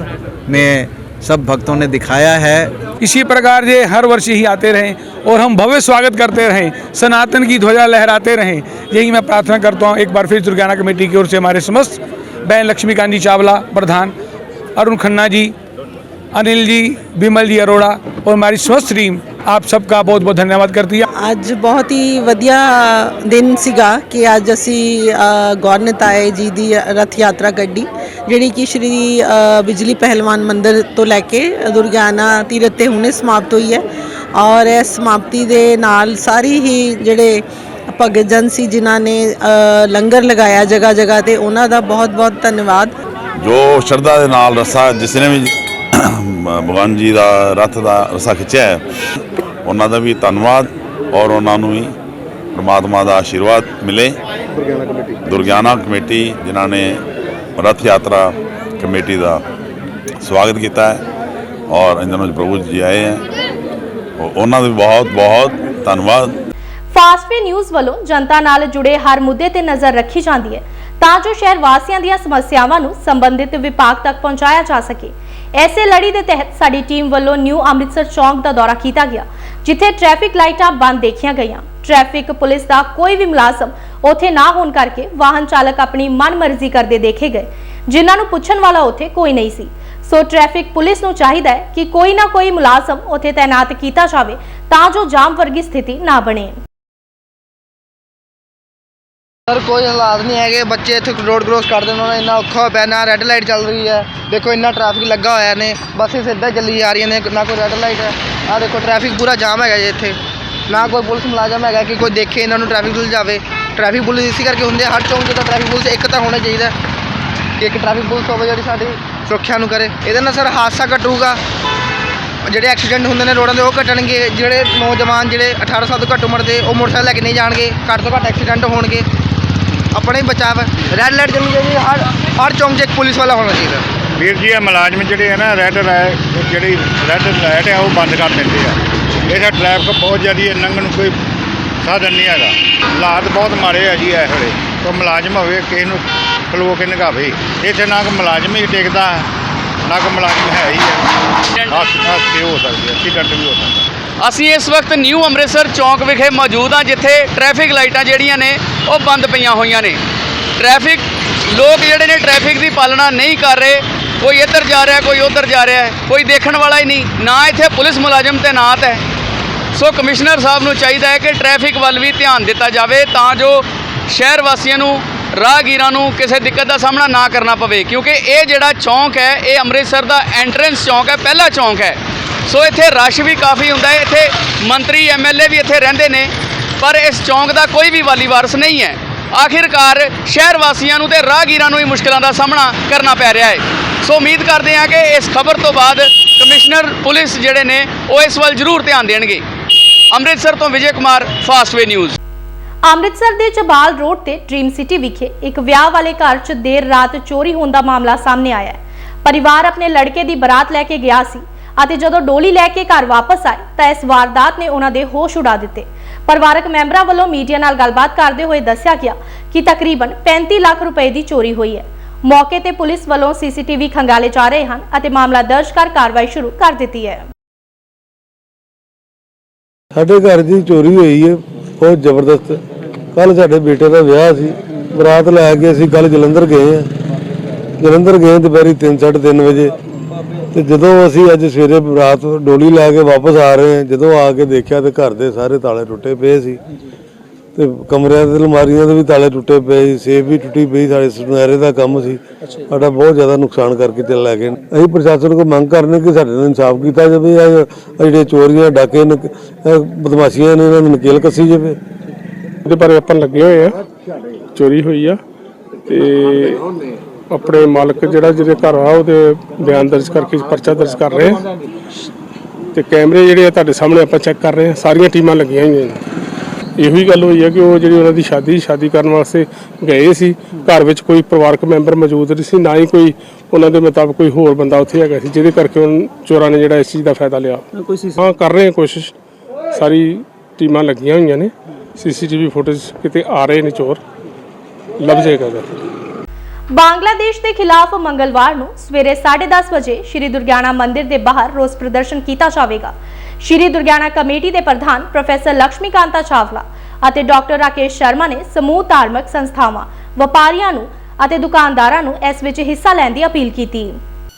में सब भक्तों ने दिखाया है। इसी प्रकार ये हर वर्ष ही आते रहें और हम भव्य स्वागत करते रहें, सनातन की ध्वजा लहराते रहें। यही मैं प्रार्थना करता हूँ, एक बार फिर दुर्गाना कमेटी की ओर से हमारे समस्त बहन लक्ष्मीकांत जी चावला प्रधान, अरुण खन्ना जी अनिल जी विमल जी अरोड़ा और हमारी समस्त टीम आप सबका बहुत बहुत धन्यवाद करती है ਅੱਜ ਬਹੁਤ ਹੀ ਵਧੀਆ ਦਿਨ ਸੀਗਾ ਕਿ ਅੱਜ ਅਸੀਂ ਅ, ਗੌਰ ਨਿਤਾਏ ਜੀ ਦੀ ਰਥ ਯਾਤਰਾ ਕੱਢੀ ਜਿਹੜੀ ਕਿ ਸ਼੍ਰੀ ਅ, ਬਿਜਲੀ ਪਹਿਲਵਾਨ ਮੰਦਿਰ ਤੋਂ ਲੈ ਕੇ ਦੁਰਗਿਆਨਾ ਤੀਰਥ ਤੇ ਹੁਣੇ ਸਮਾਪਤ ਹੋਈ ਹੈ ਔਰ ਇਸ ਸਮਾਪਤੀ ਦੇ ਨਾਲ ਸਾਰੀ ਹੀ ਜਿਹੜੇ ਭਗਤ ਜਨ ਸੀ ਜਿਨ੍ਹਾਂ ਨੇ ਅ, ਲੰਗਰ ਲਗਾਇਆ ਜਗ੍ਹਾ ਜਗ੍ਹਾ ਤੇ ਉਹਨਾਂ ਦਾ ਬਹੁਤ ਬਹੁਤ ਧੰਨਵਾਦ ਜੋ ਸ਼ਰਧਾ ਦੇ ਨਾਲ ਰਸਾ ਜਿਸ ਨੇ ਵੀ ਭਗਵਾਨ ਜੀ ਦਾ ਰਥ ਦਾ ਰਸਾ ਖਿੱਚਿਆ ਹੈ। ਉਹਨਾਂ ਦਾ ਵੀ ਧੰਨਵਾਦ ਔਰ ਉਹਨਾਂ ਨੂੰ ਵੀ ਪ੍ਰਮਾਤਮਾ ਦਾ ਆਸ਼ੀਰਵਾਦ ਮਿਲੇ। ਦੁਰਗਿਆਨਾ ਕਮੇਟੀ ਜਿਨ੍ਹਾਂ ਨੇ ਰਥ ਯਾਤਰਾ ਕਮੇਟੀ ਦਾ ਸਵਾਗਤ ਕੀਤਾ ਹੈ ਔਰ ਇਹਨਾਂ ਵਿੱਚ ਪ੍ਰਭੂ ਜੀ ਆਏ ਹੈ। ਉਹਨਾਂ ਦਾ ਵੀ ਬਹੁਤ ਬਹੁਤ ਧੰਨਵਾਦ। ਫਾਸਟਵੇ ਨਿਊਜ਼ ਵੱਲੋਂ ਜਨਤਾ ਨਾਲ ਜੁੜੇ ਹਰ ਮੁੱਦੇ ਤੇ ਨਜ਼ਰ ਰੱਖੀ ਜਾਂਦੀ ਹੈ ਤਾਂ ਜੋ ਸ਼ਹਿਰ ਵਾਸੀਆਂ ਦੀਆਂ ਸਮੱਸਿਆਵਾਂ ਨੂੰ ਸੰਬੰਧਿਤ ਵਿਭਾਗ ਤੱਕ ਪਹੁੰਚਾਇਆ ਜਾ ਸਕੇ। ਐਸੇ ਲੜੀ ਦੇ ਤਹਿਤ ਸਾਡੀ ਟੀਮ ਵੱਲੋਂ ਨਿਊ ਅੰਮ੍ਰਿਤਸਰ ਚੌਂਕ ਦਾ ਦੌਰਾ ਕੀਤਾ ਗਿਆ, ਜਿੱਥੇ ਟ੍ਰੈਫਿਕ ਲਾਈਟਾਂ ਬੰਦ ਦੇਖੀਆਂ ਗਈਆਂ। ਟ੍ਰੈਫਿਕ ਪੁਲਿਸ ਦਾ ਕੋਈ ਵੀ ਮੁਲਾਜ਼ਮ ਉੱਥੇ ਨਾ ਹੋਣ ਕਰਕੇ ਵਾਹਨ ਚਾਲਕ ਆਪਣੀ ਮਨਮਰਜ਼ੀ ਕਰਦੇ ਦੇਖੇ ਗਏ, ਜਿਨ੍ਹਾਂ ਨੂੰ ਪੁੱਛਣ ਵਾਲਾ ਉੱਥੇ ਕੋਈ ਨਹੀਂ ਸੀ। ਸੋ ਟ੍ਰੈਫਿਕ ਪੁਲਿਸ ਨੂੰ ਚਾਹੀਦਾ ਹੈ ਕਿ ਕੋਈ ਨਾ ਕੋਈ ਮੁਲਾਜ਼ਮ ਉੱਥੇ ਤਾਇਨਾਤ ਕੀਤਾ ਜਾਵੇ ਤਾਂ ਜੋ ਜਾਮ ਵਰਗੀ ਸਥਿਤੀ ਨਾ ਬਣੇ। ਸਰ, ਕੋਈ ਹਾਲਾਤ ਨਹੀਂ ਹੈਗੇ। ਬੱਚੇ ਇੱਥੇ ਰੋਡ ਕ੍ਰੋਸ ਕਰਦੇ ਨੇ, ਉਹਨਾਂ ਨੂੰ ਇੰਨਾ ਔਖਾ ਹੋਇਆ ਪਿਆ, ਨਾ ਰੈੱਡ ਲਾਈਟ ਚੱਲ ਰਹੀ ਹੈ। ਦੇਖੋ, ਇੰਨਾ ਟ੍ਰੈਫਿਕ ਲੱਗਾ ਹੋਇਆ ਨੇ। ਬੱਸੇ ਸਿੱਧਾ ਚੱਲੀ ਜਾ ਰਹੀਆਂ ਨੇ, ਨਾ ਕੋਈ ਰੈੱਡ ਲਾਈਟ ਹੈ। ਆਹ ਦੇਖੋ ਟ੍ਰੈਫਿਕ ਪੂਰਾ ਜਾਮ ਹੈਗਾ ਜੀ ਇੱਥੇ। ਨਾ ਕੋਈ ਪੁਲਿਸ ਮੁਲਾਜ਼ਮ ਹੈਗਾ ਕਿ ਕੋਈ ਦੇਖੇ ਇਹਨਾਂ ਨੂੰ ਟ੍ਰੈਫਿਕ ਪੁਲਿਸ ਜਾਵੇ। ਟ੍ਰੈਫਿਕ ਪੁਲਿਸ ਇਸੇ ਕਰਕੇ ਹੁੰਦੇ ਹਰ ਚੌਂਕ 'ਚ ਤਾਂ ਟ੍ਰੈਫਿਕ ਪੁਲਿਸ ਇੱਕ ਤਾਂ ਹੋਣਾ ਚਾਹੀਦਾ ਕਿ ਇੱਕ ਟ੍ਰੈਫਿਕ ਪੁਲਿਸ ਹੋਵੇ ਜਿਹੜੀ ਸਾਡੀ ਸੁਰੱਖਿਆ ਨੂੰ ਕਰੇ। ਇਹਦੇ ਨਾਲ ਸਰ ਹਾਦਸਾ ਘਟੂਗਾ। ਜਿਹੜੇ ਐਕਸੀਡੈਂਟ ਹੁੰਦੇ ਨੇ ਰੋਡਾਂ ਦੇ, ਉਹ ਘਟਣਗੇ। ਜਿਹੜੇ ਨੌਜਵਾਨ, ਜਿਹੜੇ 18 ਸਾਲ ਤੋਂ ਘੱਟ ਉਮਰ ਦੇ, ਉਹ ਮੋਟਰਸਾਈਕਲ ਲੈ ਕੇ ਨਹੀਂ ਜਾਣਗੇ। ਘੱਟ ਤੋਂ ਘੱਟ ਐਕਸੀਡੈਂਟ ਹੋਣਗੇ। ਆਪਣਾ ਹੀ ਹੈ ਰੈੱਡ ਲਾਈਟ ਚੱਲਣੀ ਚਾਹੀਦੀ ਹੈ, ਹਰ ਹਰ ਚੌਂਕ 'ਚ ਇੱਕ ਪੁਲਿਸ ਵਾਲਾ ਹੋਣਾ ਚਾਹੀਦਾ ਵੀਰ ਜੀ ਇਹ ਮੁਲਾਜ਼ਮ ਜਿਹੜੇ ਆ ਨਾ ਰੈੱਡ ਜਿਹੜੀ ਰੈੱਡ ਲਾਈਟ ਹੈ ਉਹ ਬੰਦ ਕਰ ਦਿੰਦੇ ਆ। ਇਹਦਾ ਟ੍ਰੈਫਿਕ ਬਹੁਤ ਜ਼ਿਆਦੀ ਹੈ ਲੰਘਣ ਨੂੰ ਕੋਈ ਸਾਧਨ ਨਹੀਂ ਹੈਗਾ। ਹਾਲਾਤ ਬਹੁਤ ਮਾੜੇ ਆ ਜੀ ਇਸ ਵੇਲੇ। ਕੋਈ ਮੁਲਾਜ਼ਮ ਹੋਵੇ ਕਿਸੇ ਨੂੰ ਖਲੋ ਕੇ ਨਗਾਵੇ। ਇੱਥੇ ਨਾ ਕੋਈ ਮੁਲਾਜ਼ਮ ਹੀ ਟਿਕਦਾ ਨਾ ਕੋਈ ਮੁਲਾਜ਼ਮ ਹੈ ਹੀ ਹੈ ਹਾਦਸਾ ਕੀ ਹੋ ਸਕਦੀ ਹੈ ਐਕਸੀਡੈਂਟ ਵੀ ਹੋ ਸਕਦਾ। ਅਸੀਂ ਇਸ ਵਕਤ ਨਿਊ ਅੰਮ੍ਰਿਤਸਰ ਚੌਂਕ ਵਿਖੇ ਮੌਜੂਦ ਹਾਂ, ਜਿੱਥੇ ਟ੍ਰੈਫਿਕ ਲਾਈਟਾਂ ਜਿਹੜੀਆਂ ਨੇ, ਉਹ ਬੰਦ ਪਈਆਂ ਹੋਈਆਂ ਨੇ। ਟ੍ਰੈਫਿਕ ਲੋਕ ਜਿਹੜੇ ਨੇ ਟ੍ਰੈਫਿਕ ਦੀ ਪਾਲਣਾ ਨਹੀਂ ਕਰ ਰਹੇ, ਕੋਈ ਇੱਧਰ ਜਾ ਰਿਹਾ, ਕੋਈ ਉੱਧਰ ਜਾ ਰਿਹਾ ਕੋਈ ਦੇਖਣ ਵਾਲਾ ਹੀ ਨਹੀਂ, ਨਾ ਇੱਥੇ ਪੁਲਿਸ ਮੁਲਾਜ਼ਮ ਤੈਨਾਤ ਹੈ। ਸੋ ਕਮਿਸ਼ਨਰ ਸਾਹਿਬ ਨੂੰ ਚਾਹੀਦਾ ਹੈ ਕਿ ਟ੍ਰੈਫਿਕ ਵੱਲ ਵੀ ਧਿਆਨ ਦਿੱਤਾ ਜਾਵੇ, ਤਾਂ ਜੋ ਸ਼ਹਿਰ ਵਾਸੀਆਂ ਨੂੰ, ਰਾਹਗੀਰਾਂ ਨੂੰ ਕਿਸੇ ਦਿੱਕਤ ਦਾ ਸਾਹਮਣਾ ਨਾ ਕਰਨਾ ਪਵੇ, ਕਿਉਂਕਿ ਇਹ ਜਿਹੜਾ ਚੌਂਕ ਹੈ, ਇਹ ਅੰਮ੍ਰਿਤਸਰ ਦਾ ਐਂਟਰੈਂਸ ਚੌਂਕ ਹੈ, ਪਹਿਲਾ ਚੌਂਕ ਹੈ। ਸੋ ਇੱਥੇ ਰਸ਼ ਵੀ ਕਾਫੀ ਹੁੰਦਾ ਹੈ, ਇੱਥੇ ਮੰਤਰੀ ਐਮਐਲਏ ਵੀ ਇੱਥੇ ਰਹਿੰਦੇ ਨੇ, ਪਰ ਇਸ ਚੌਂਕ ਦਾ ਕੋਈ ਵੀ ਵਾਲੀ ਵਾਰਸ ਨਹੀਂ ਹੈ। ਆਖਿਰਕਾਰ ਸ਼ਹਿਰ ਵਾਸੀਆਂ ਨੂੰ ਤੇ ਰਾਹਗੀਰਾਂ ਨੂੰ ਹੀ ਮੁਸ਼ਕਲਾਂ ਦਾ ਸਾਹਮਣਾ ਕਰਨਾ ਪੈ ਰਿਹਾ ਹੈ। ਸੋ ਉਮੀਦ ਕਰਦੇ ਹਾਂ ਕਿ ਇਸ ਖਬਰ ਤੋਂ ਬਾਅਦ ਕਮਿਸ਼ਨਰ, ਪੁਲਿਸ ਜਿਹੜੇ ਨੇ, ਉਹ ਇਸ ਵੱਲ ਜ਼ਰੂਰ ਧਿਆਨ ਦੇਣਗੇ। ਅੰਮ੍ਰਿਤਸਰ ਤੋਂ ਵਿਜੇ ਕੁਮਾਰ ਫਾਸਟਵੇ ਨਿਊਜ਼ ਅੰਮ੍ਰਿਤਸਰ ਦੇ ਚਬਾਲ ਰੋਡ ਤੇ ਡ੍ਰੀਮ ਸਿਟੀ ਵਿਖੇ ਇੱਕ ਵਿਆਹ ਵਾਲੇ ਘਰ 'ਚ ਦੇਰ ਰਾਤ ਚੋਰੀ ਹੋਣ ਦਾ ਮਾਮਲਾ ਸਾਹਮਣੇ ਆਇਆ ਹੈ। ਪਰਿਵਾਰ ਆਪਣੇ ਲੜਕੇ ਦੀ ਬਰਾਤ ਲੈ ਕੇ ਗਿਆ ਸੀ। ਅਤੇ ਜਦੋਂ ਡੋਲੀ ਲੈ ਕੇ ਘਰ ਵਾਪਸ ਆਏ ਤਾਂ ਇਸ ਵਾਰਦਾਤ ਨੇ ਉਹਨਾਂ ਦੇ ਹੋਸ਼ ਉਡਾ ਦਿੱਤੇ। ਪਰਿਵਾਰਕ ਮੈਂਬਰਾਂ ਵੱਲੋਂ ਮੀਡੀਆ ਨਾਲ ਗੱਲਬਾਤ ਕਰਦੇ ਹੋਏ ਦੱਸਿਆ ਗਿਆ ਕਿ ਤਕਰੀਬਨ 35 ਲੱਖ ਰੁਪਏ ਦੀ ਚੋਰੀ ਹੋਈ ਹੈ। ਮੌਕੇ ਤੇ ਪੁਲਿਸ ਵੱਲੋਂ ਸੀਸੀਟੀਵੀ ਖੰਗਾਲੇ ਜਾ ਰਹੇ ਹਨ ਅਤੇ ਮਾਮਲਾ ਦਰਜ ਕਰ ਕਾਰਵਾਈ ਸ਼ੁਰੂ ਕਰ ਦਿੱਤੀ ਹੈ। ਸਾਡੇ ਘਰ ਦੀ ਚੋਰੀ ਹੋਈ ਹੈ, ਬਹੁਤ ਜ਼ਬਰਦਸਤ। ਕੱਲ ਸਾਡੇ ਬੇਟੇ ਦਾ ਵਿਆਹ ਸੀ। ਬਰਾਤ ਲੈ ਕੇ ਅਸੀਂ ਕੱਲ ਜਲੰਧਰ ਗਏ ਆ ਜਲੰਧਰ ਗਏ ਦੁਪਹਿਰੀ 3:30 ਵਜੇ। ਤੇ ਜਦੋਂ ਅਸੀਂ ਅੱਜ ਸਵੇਰੇ ਬਰਾਤ ਡੋਲੀ ਲੈ ਕੇ ਵਾਪਸ ਆ ਰਹੇ ਹਾਂ ਜਦੋਂ ਆ ਕੇ ਦੇਖਿਆ ਤੇ ਘਰ ਦੇ ਸਾਰੇ ਤਾਲੇ ਟੁੱਟੇ ਪਏ ਸੀ। ਤੇ ਕਮਰਿਆਂ ਦੇ ਅਲਮਾਰੀਆਂ ਦੇ ਵੀ ਤਾਲੇ ਟੁੱਟੇ ਪਏ ਸੀ ਸੇਫ ਵੀ ਟੁੱਟੀ ਪਈ ਸਾਡੇ ਸੁਨਹਿਰੇ ਦਾ ਕੰਮ ਸੀ। ਸਾਡਾ ਬਹੁਤ ਜ਼ਿਆਦਾ ਨੁਕਸਾਨ ਕਰਕੇ ਤੇ ਲੈ ਗਏ ਅਸੀਂ ਪ੍ਰਸ਼ਾਸਨ ਕੋਲ ਮੰਗ ਕਰਨੇ ਕਿ ਸਾਡੇ ਨਾਲ ਇਨਸਾਫ ਕੀਤਾ ਜਾਵੇ ਇਹ ਜਿਹੜੇ ਚੋਰੀਆਂ ਡਾਕੇ ਬਦਮਾਸ਼ੀਆਂ ਨੇ ਇਹਨਾਂ ਨੂੰ ਨਕੇਲ ਕੱਸੀ ਜਾਵੇ। ਇਹਦੇ ਬਾਰੇ ਆਪਾਂ ਲੱਗੇ ਹੋਏ ਆ ਚੋਰੀ ਹੋਈ ਆ ਤੇ ਆਪਣੇ ਮਾਲਕ ਜਿਹੜਾ ਜਿਹਦੇ ਘਰ ਆ ਉਹਦੇ ਬਿਆਨ ਦਰਜ ਕਰਕੇ ਪਰਚਾ ਦਰਜ ਕਰ ਰਹੇ ਆ। ਤੇ ਕੈਮਰੇ ਜਿਹੜੇ ਆ ਤੁਹਾਡੇ ਸਾਹਮਣੇ ਆਪਾਂ ਚੈੱਕ ਕਰ ਰਹੇ ਆ। ਸਾਰੀਆਂ ਟੀਮਾਂ ਲੱਗੀਆਂ ਹੋਈਆਂ ਨੇ। ਇਹੋ ਹੀ ਗੱਲ ਹੋਈ ਆ ਕਿ ਉਹ ਜਿਹੜੀ ਉਹਨਾਂ ਦੀ ਸ਼ਾਦੀ ਸ਼ਾਦੀ ਕਰਨ ਵਾਸਤੇ ਗਏ ਸੀ। ਘਰ ਵਿੱਚ ਕੋਈ ਪਰਿਵਾਰਕ ਮੈਂਬਰ ਮੌਜੂਦ ਨਹੀਂ ਸੀ ਨਾ ਹੀ ਕੋਈ ਉਹਨਾਂ ਦੇ ਮੁਤਾਬਕ ਕੋਈ ਹੋਰ ਬੰਦਾ ਉੱਥੇ ਹੈਗਾ ਸੀ ਜਿਹਦੇ ਕਰਕੇ ਉਹਨਾਂ ਚੋਰਾਂ ਨੇ ਜਿਹੜਾ ਇਸ ਚੀਜ਼ ਦਾ ਫਾਇਦਾ ਲਿਆ। ਹਾਂ ਕਰ ਰਹੇ ਆ ਕੋਸ਼ਿਸ਼। ਸਾਰੀ ਟੀਮਾਂ ਲੱਗੀਆਂ ਹੋਈਆਂ ਨੇ। ਸੀਸੀਟੀਵੀ ਫੁਟੇਜ ਕਿਤੇ ਆ ਰਹੇ ਨੇ ਚੋਰ। ਲੱਭ ਜਾਏਗਾ ਬੰਗਲਾਦੇਸ਼ ਦੇ ਖਿਲਾਫ ਮੰਗਲਵਾਰ ਨੂੰ ਸਵੇਰੇ 10:30 ਵਜੇ ਸ਼੍ਰੀ ਦੁਰਗਿਆਣਾ ਮੰਦਿਰ ਦੇ ਬਾਹਰ ਰੋਸ ਪ੍ਰਦਰਸ਼ਨ ਕੀਤਾ ਜਾਵੇਗਾ ਸ਼੍ਰੀ ਦੁਰਗਿਆਣਾ ਕਮੇਟੀ ਦੇ ਪ੍ਰਧਾਨ ਪ੍ਰੋਫੈਸਰ ਲక్ష్ਮੀ ਕਾਂਤਾ ਚਾਵਲਾ ਅਤੇ ਡਾਕਟਰ ਰਾਕੇਸ਼ ਸ਼ਰਮਾ ਨੇ ਸਮੂਹ ਧਾਰਮਿਕ ਸੰਸਥਾਵਾਂ ਵਪਾਰੀਆਂ ਨੂੰ ਅਤੇ ਦੁਕਾਨਦਾਰਾਂ ਨੂੰ ਇਸ ਵਿੱਚ ਹਿੱਸਾ ਲੈਣ ਦੀ ਅਪੀਲ ਕੀਤੀ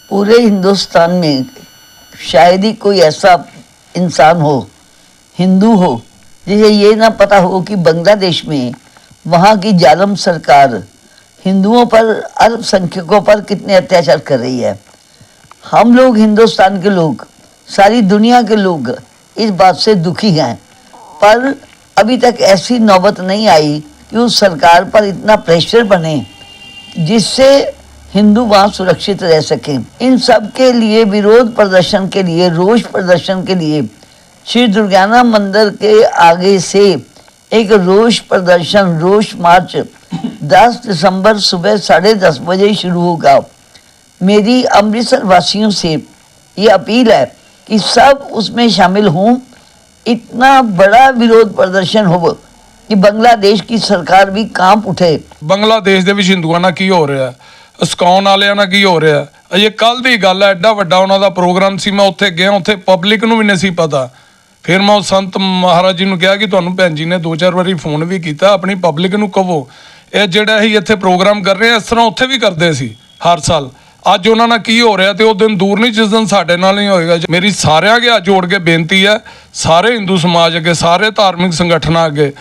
ਪੂਰੇ ਹਿੰਦੁਸਤਾਨ में शायद ही कोई ऐसा इंसान हो, हिंदू हो, जिसे ये ना पता हो कि बांग्लादेश में वहाँ की जालम सरकार हिंदुओं पर, अल्पसंख्यकों पर कितने अत्याचार कर रही है? हम लोग हिंदुस्तान के लोग, सारी दुनिया के लोग इस बात से दुखी हैं। पर अभी तक ऐसी नौबत नहीं आई कि उस सरकार पर इतना प्रेशर बने, जिससे हिंदू वहाँ सुरक्षित रह सके। इन सब के लिए विरोध प्रदर्शन के लिए, रोष प्रदर्शन के लिए, श्री दुर्गाना मंदिर के आगे से एक रोष प्रदर्शन, रोष मार्च 10 दिसंबर सुबह साढ़े दस बजे शुरू होगा मेरी अमृतसर वासियों से ये अपील है कि सब उसमें शामिल हों इतना बड़ा विरोध प्रदर्शन हो कि बांग्लादेश की सरकार भी कांप उठे ਬੰਗਲਾਦੇਸ਼ ਦੇ ਵਿੱਚ ਹਿੰਦੂਆਂ ਨਾਲ ਕੀ ਹੋ ਰਿਹਾ ਇਸਕਾਨ ਵਾਲਿਆਂ ਨਾਲ ਕੀ ਹੋ ਰਿਹਾ ਅਜੇ ਕੱਲ ਦੀ ਗੱਲ ਹੈ ਐਡਾ ਵੱਡਾ ਉਹਨਾਂ ਦਾ ਪ੍ਰੋਗਰਾਮ ਸੀ ਮੈਂ ਉੱਥੇ ਗਿਆ ਉੱਥੇ ਪਬਲਿਕ ਨੂੰ ਵੀ ਨਹੀਂ ਸੀ ਪਤਾ ਫਿਰ ਮੈਂ ਉਹ ਸੰਤ ਮਹਾਰਾਜ ਜੀ ਨੂੰ ਕਿਹਾ ਕਿ ਤੁਹਾਨੂੰ ਭੈਣ ਜੀ ਨੇ ਦੋ ਚਾਰ ਵਾਰੀ ਫੋਨ ਵੀ ਕੀਤਾ ਆਪਣੀ ਪਬਲਿਕ ਨੂੰ ਕਹੋ ਇਹ ਜਿਹੜਾ ਅਸੀਂ ਇੱਥੇ ਪ੍ਰੋਗਰਾਮ ਕਰ ਰਹੇ ਹਾਂ, ਇਸ ਤਰ੍ਹਾਂ ਉੱਥੇ ਵੀ ਕਰਦੇ ਸੀ, ਹਰ ਸਾਲ। ਅੱਜ ਉਹਨਾਂ ਨਾਲ ਕੀ ਹੋ ਰਿਹਾ ਤੇ ਉਹ ਦਿਨ ਦੂਰ ਨਹੀਂ, ਜਿਸ ਦਿਨ ਸਾਡੇ ਨਾਲ ਨਹੀਂ ਹੋਏਗਾ। ਮੇਰੀ ਸਾਰਿਆਂ ਅੱਗੇ ਹੱਥ ਜੋੜ ਕੇ ਬੇਨਤੀ ਹੈ, ਸਾਰੇ ਹਿੰਦੂ ਸਮਾਜ ਅੱਗੇ, ਸਾਰੇ ਧਾਰਮਿਕ ਸੰਗਠਨਾਂ ਅੱਗੇ,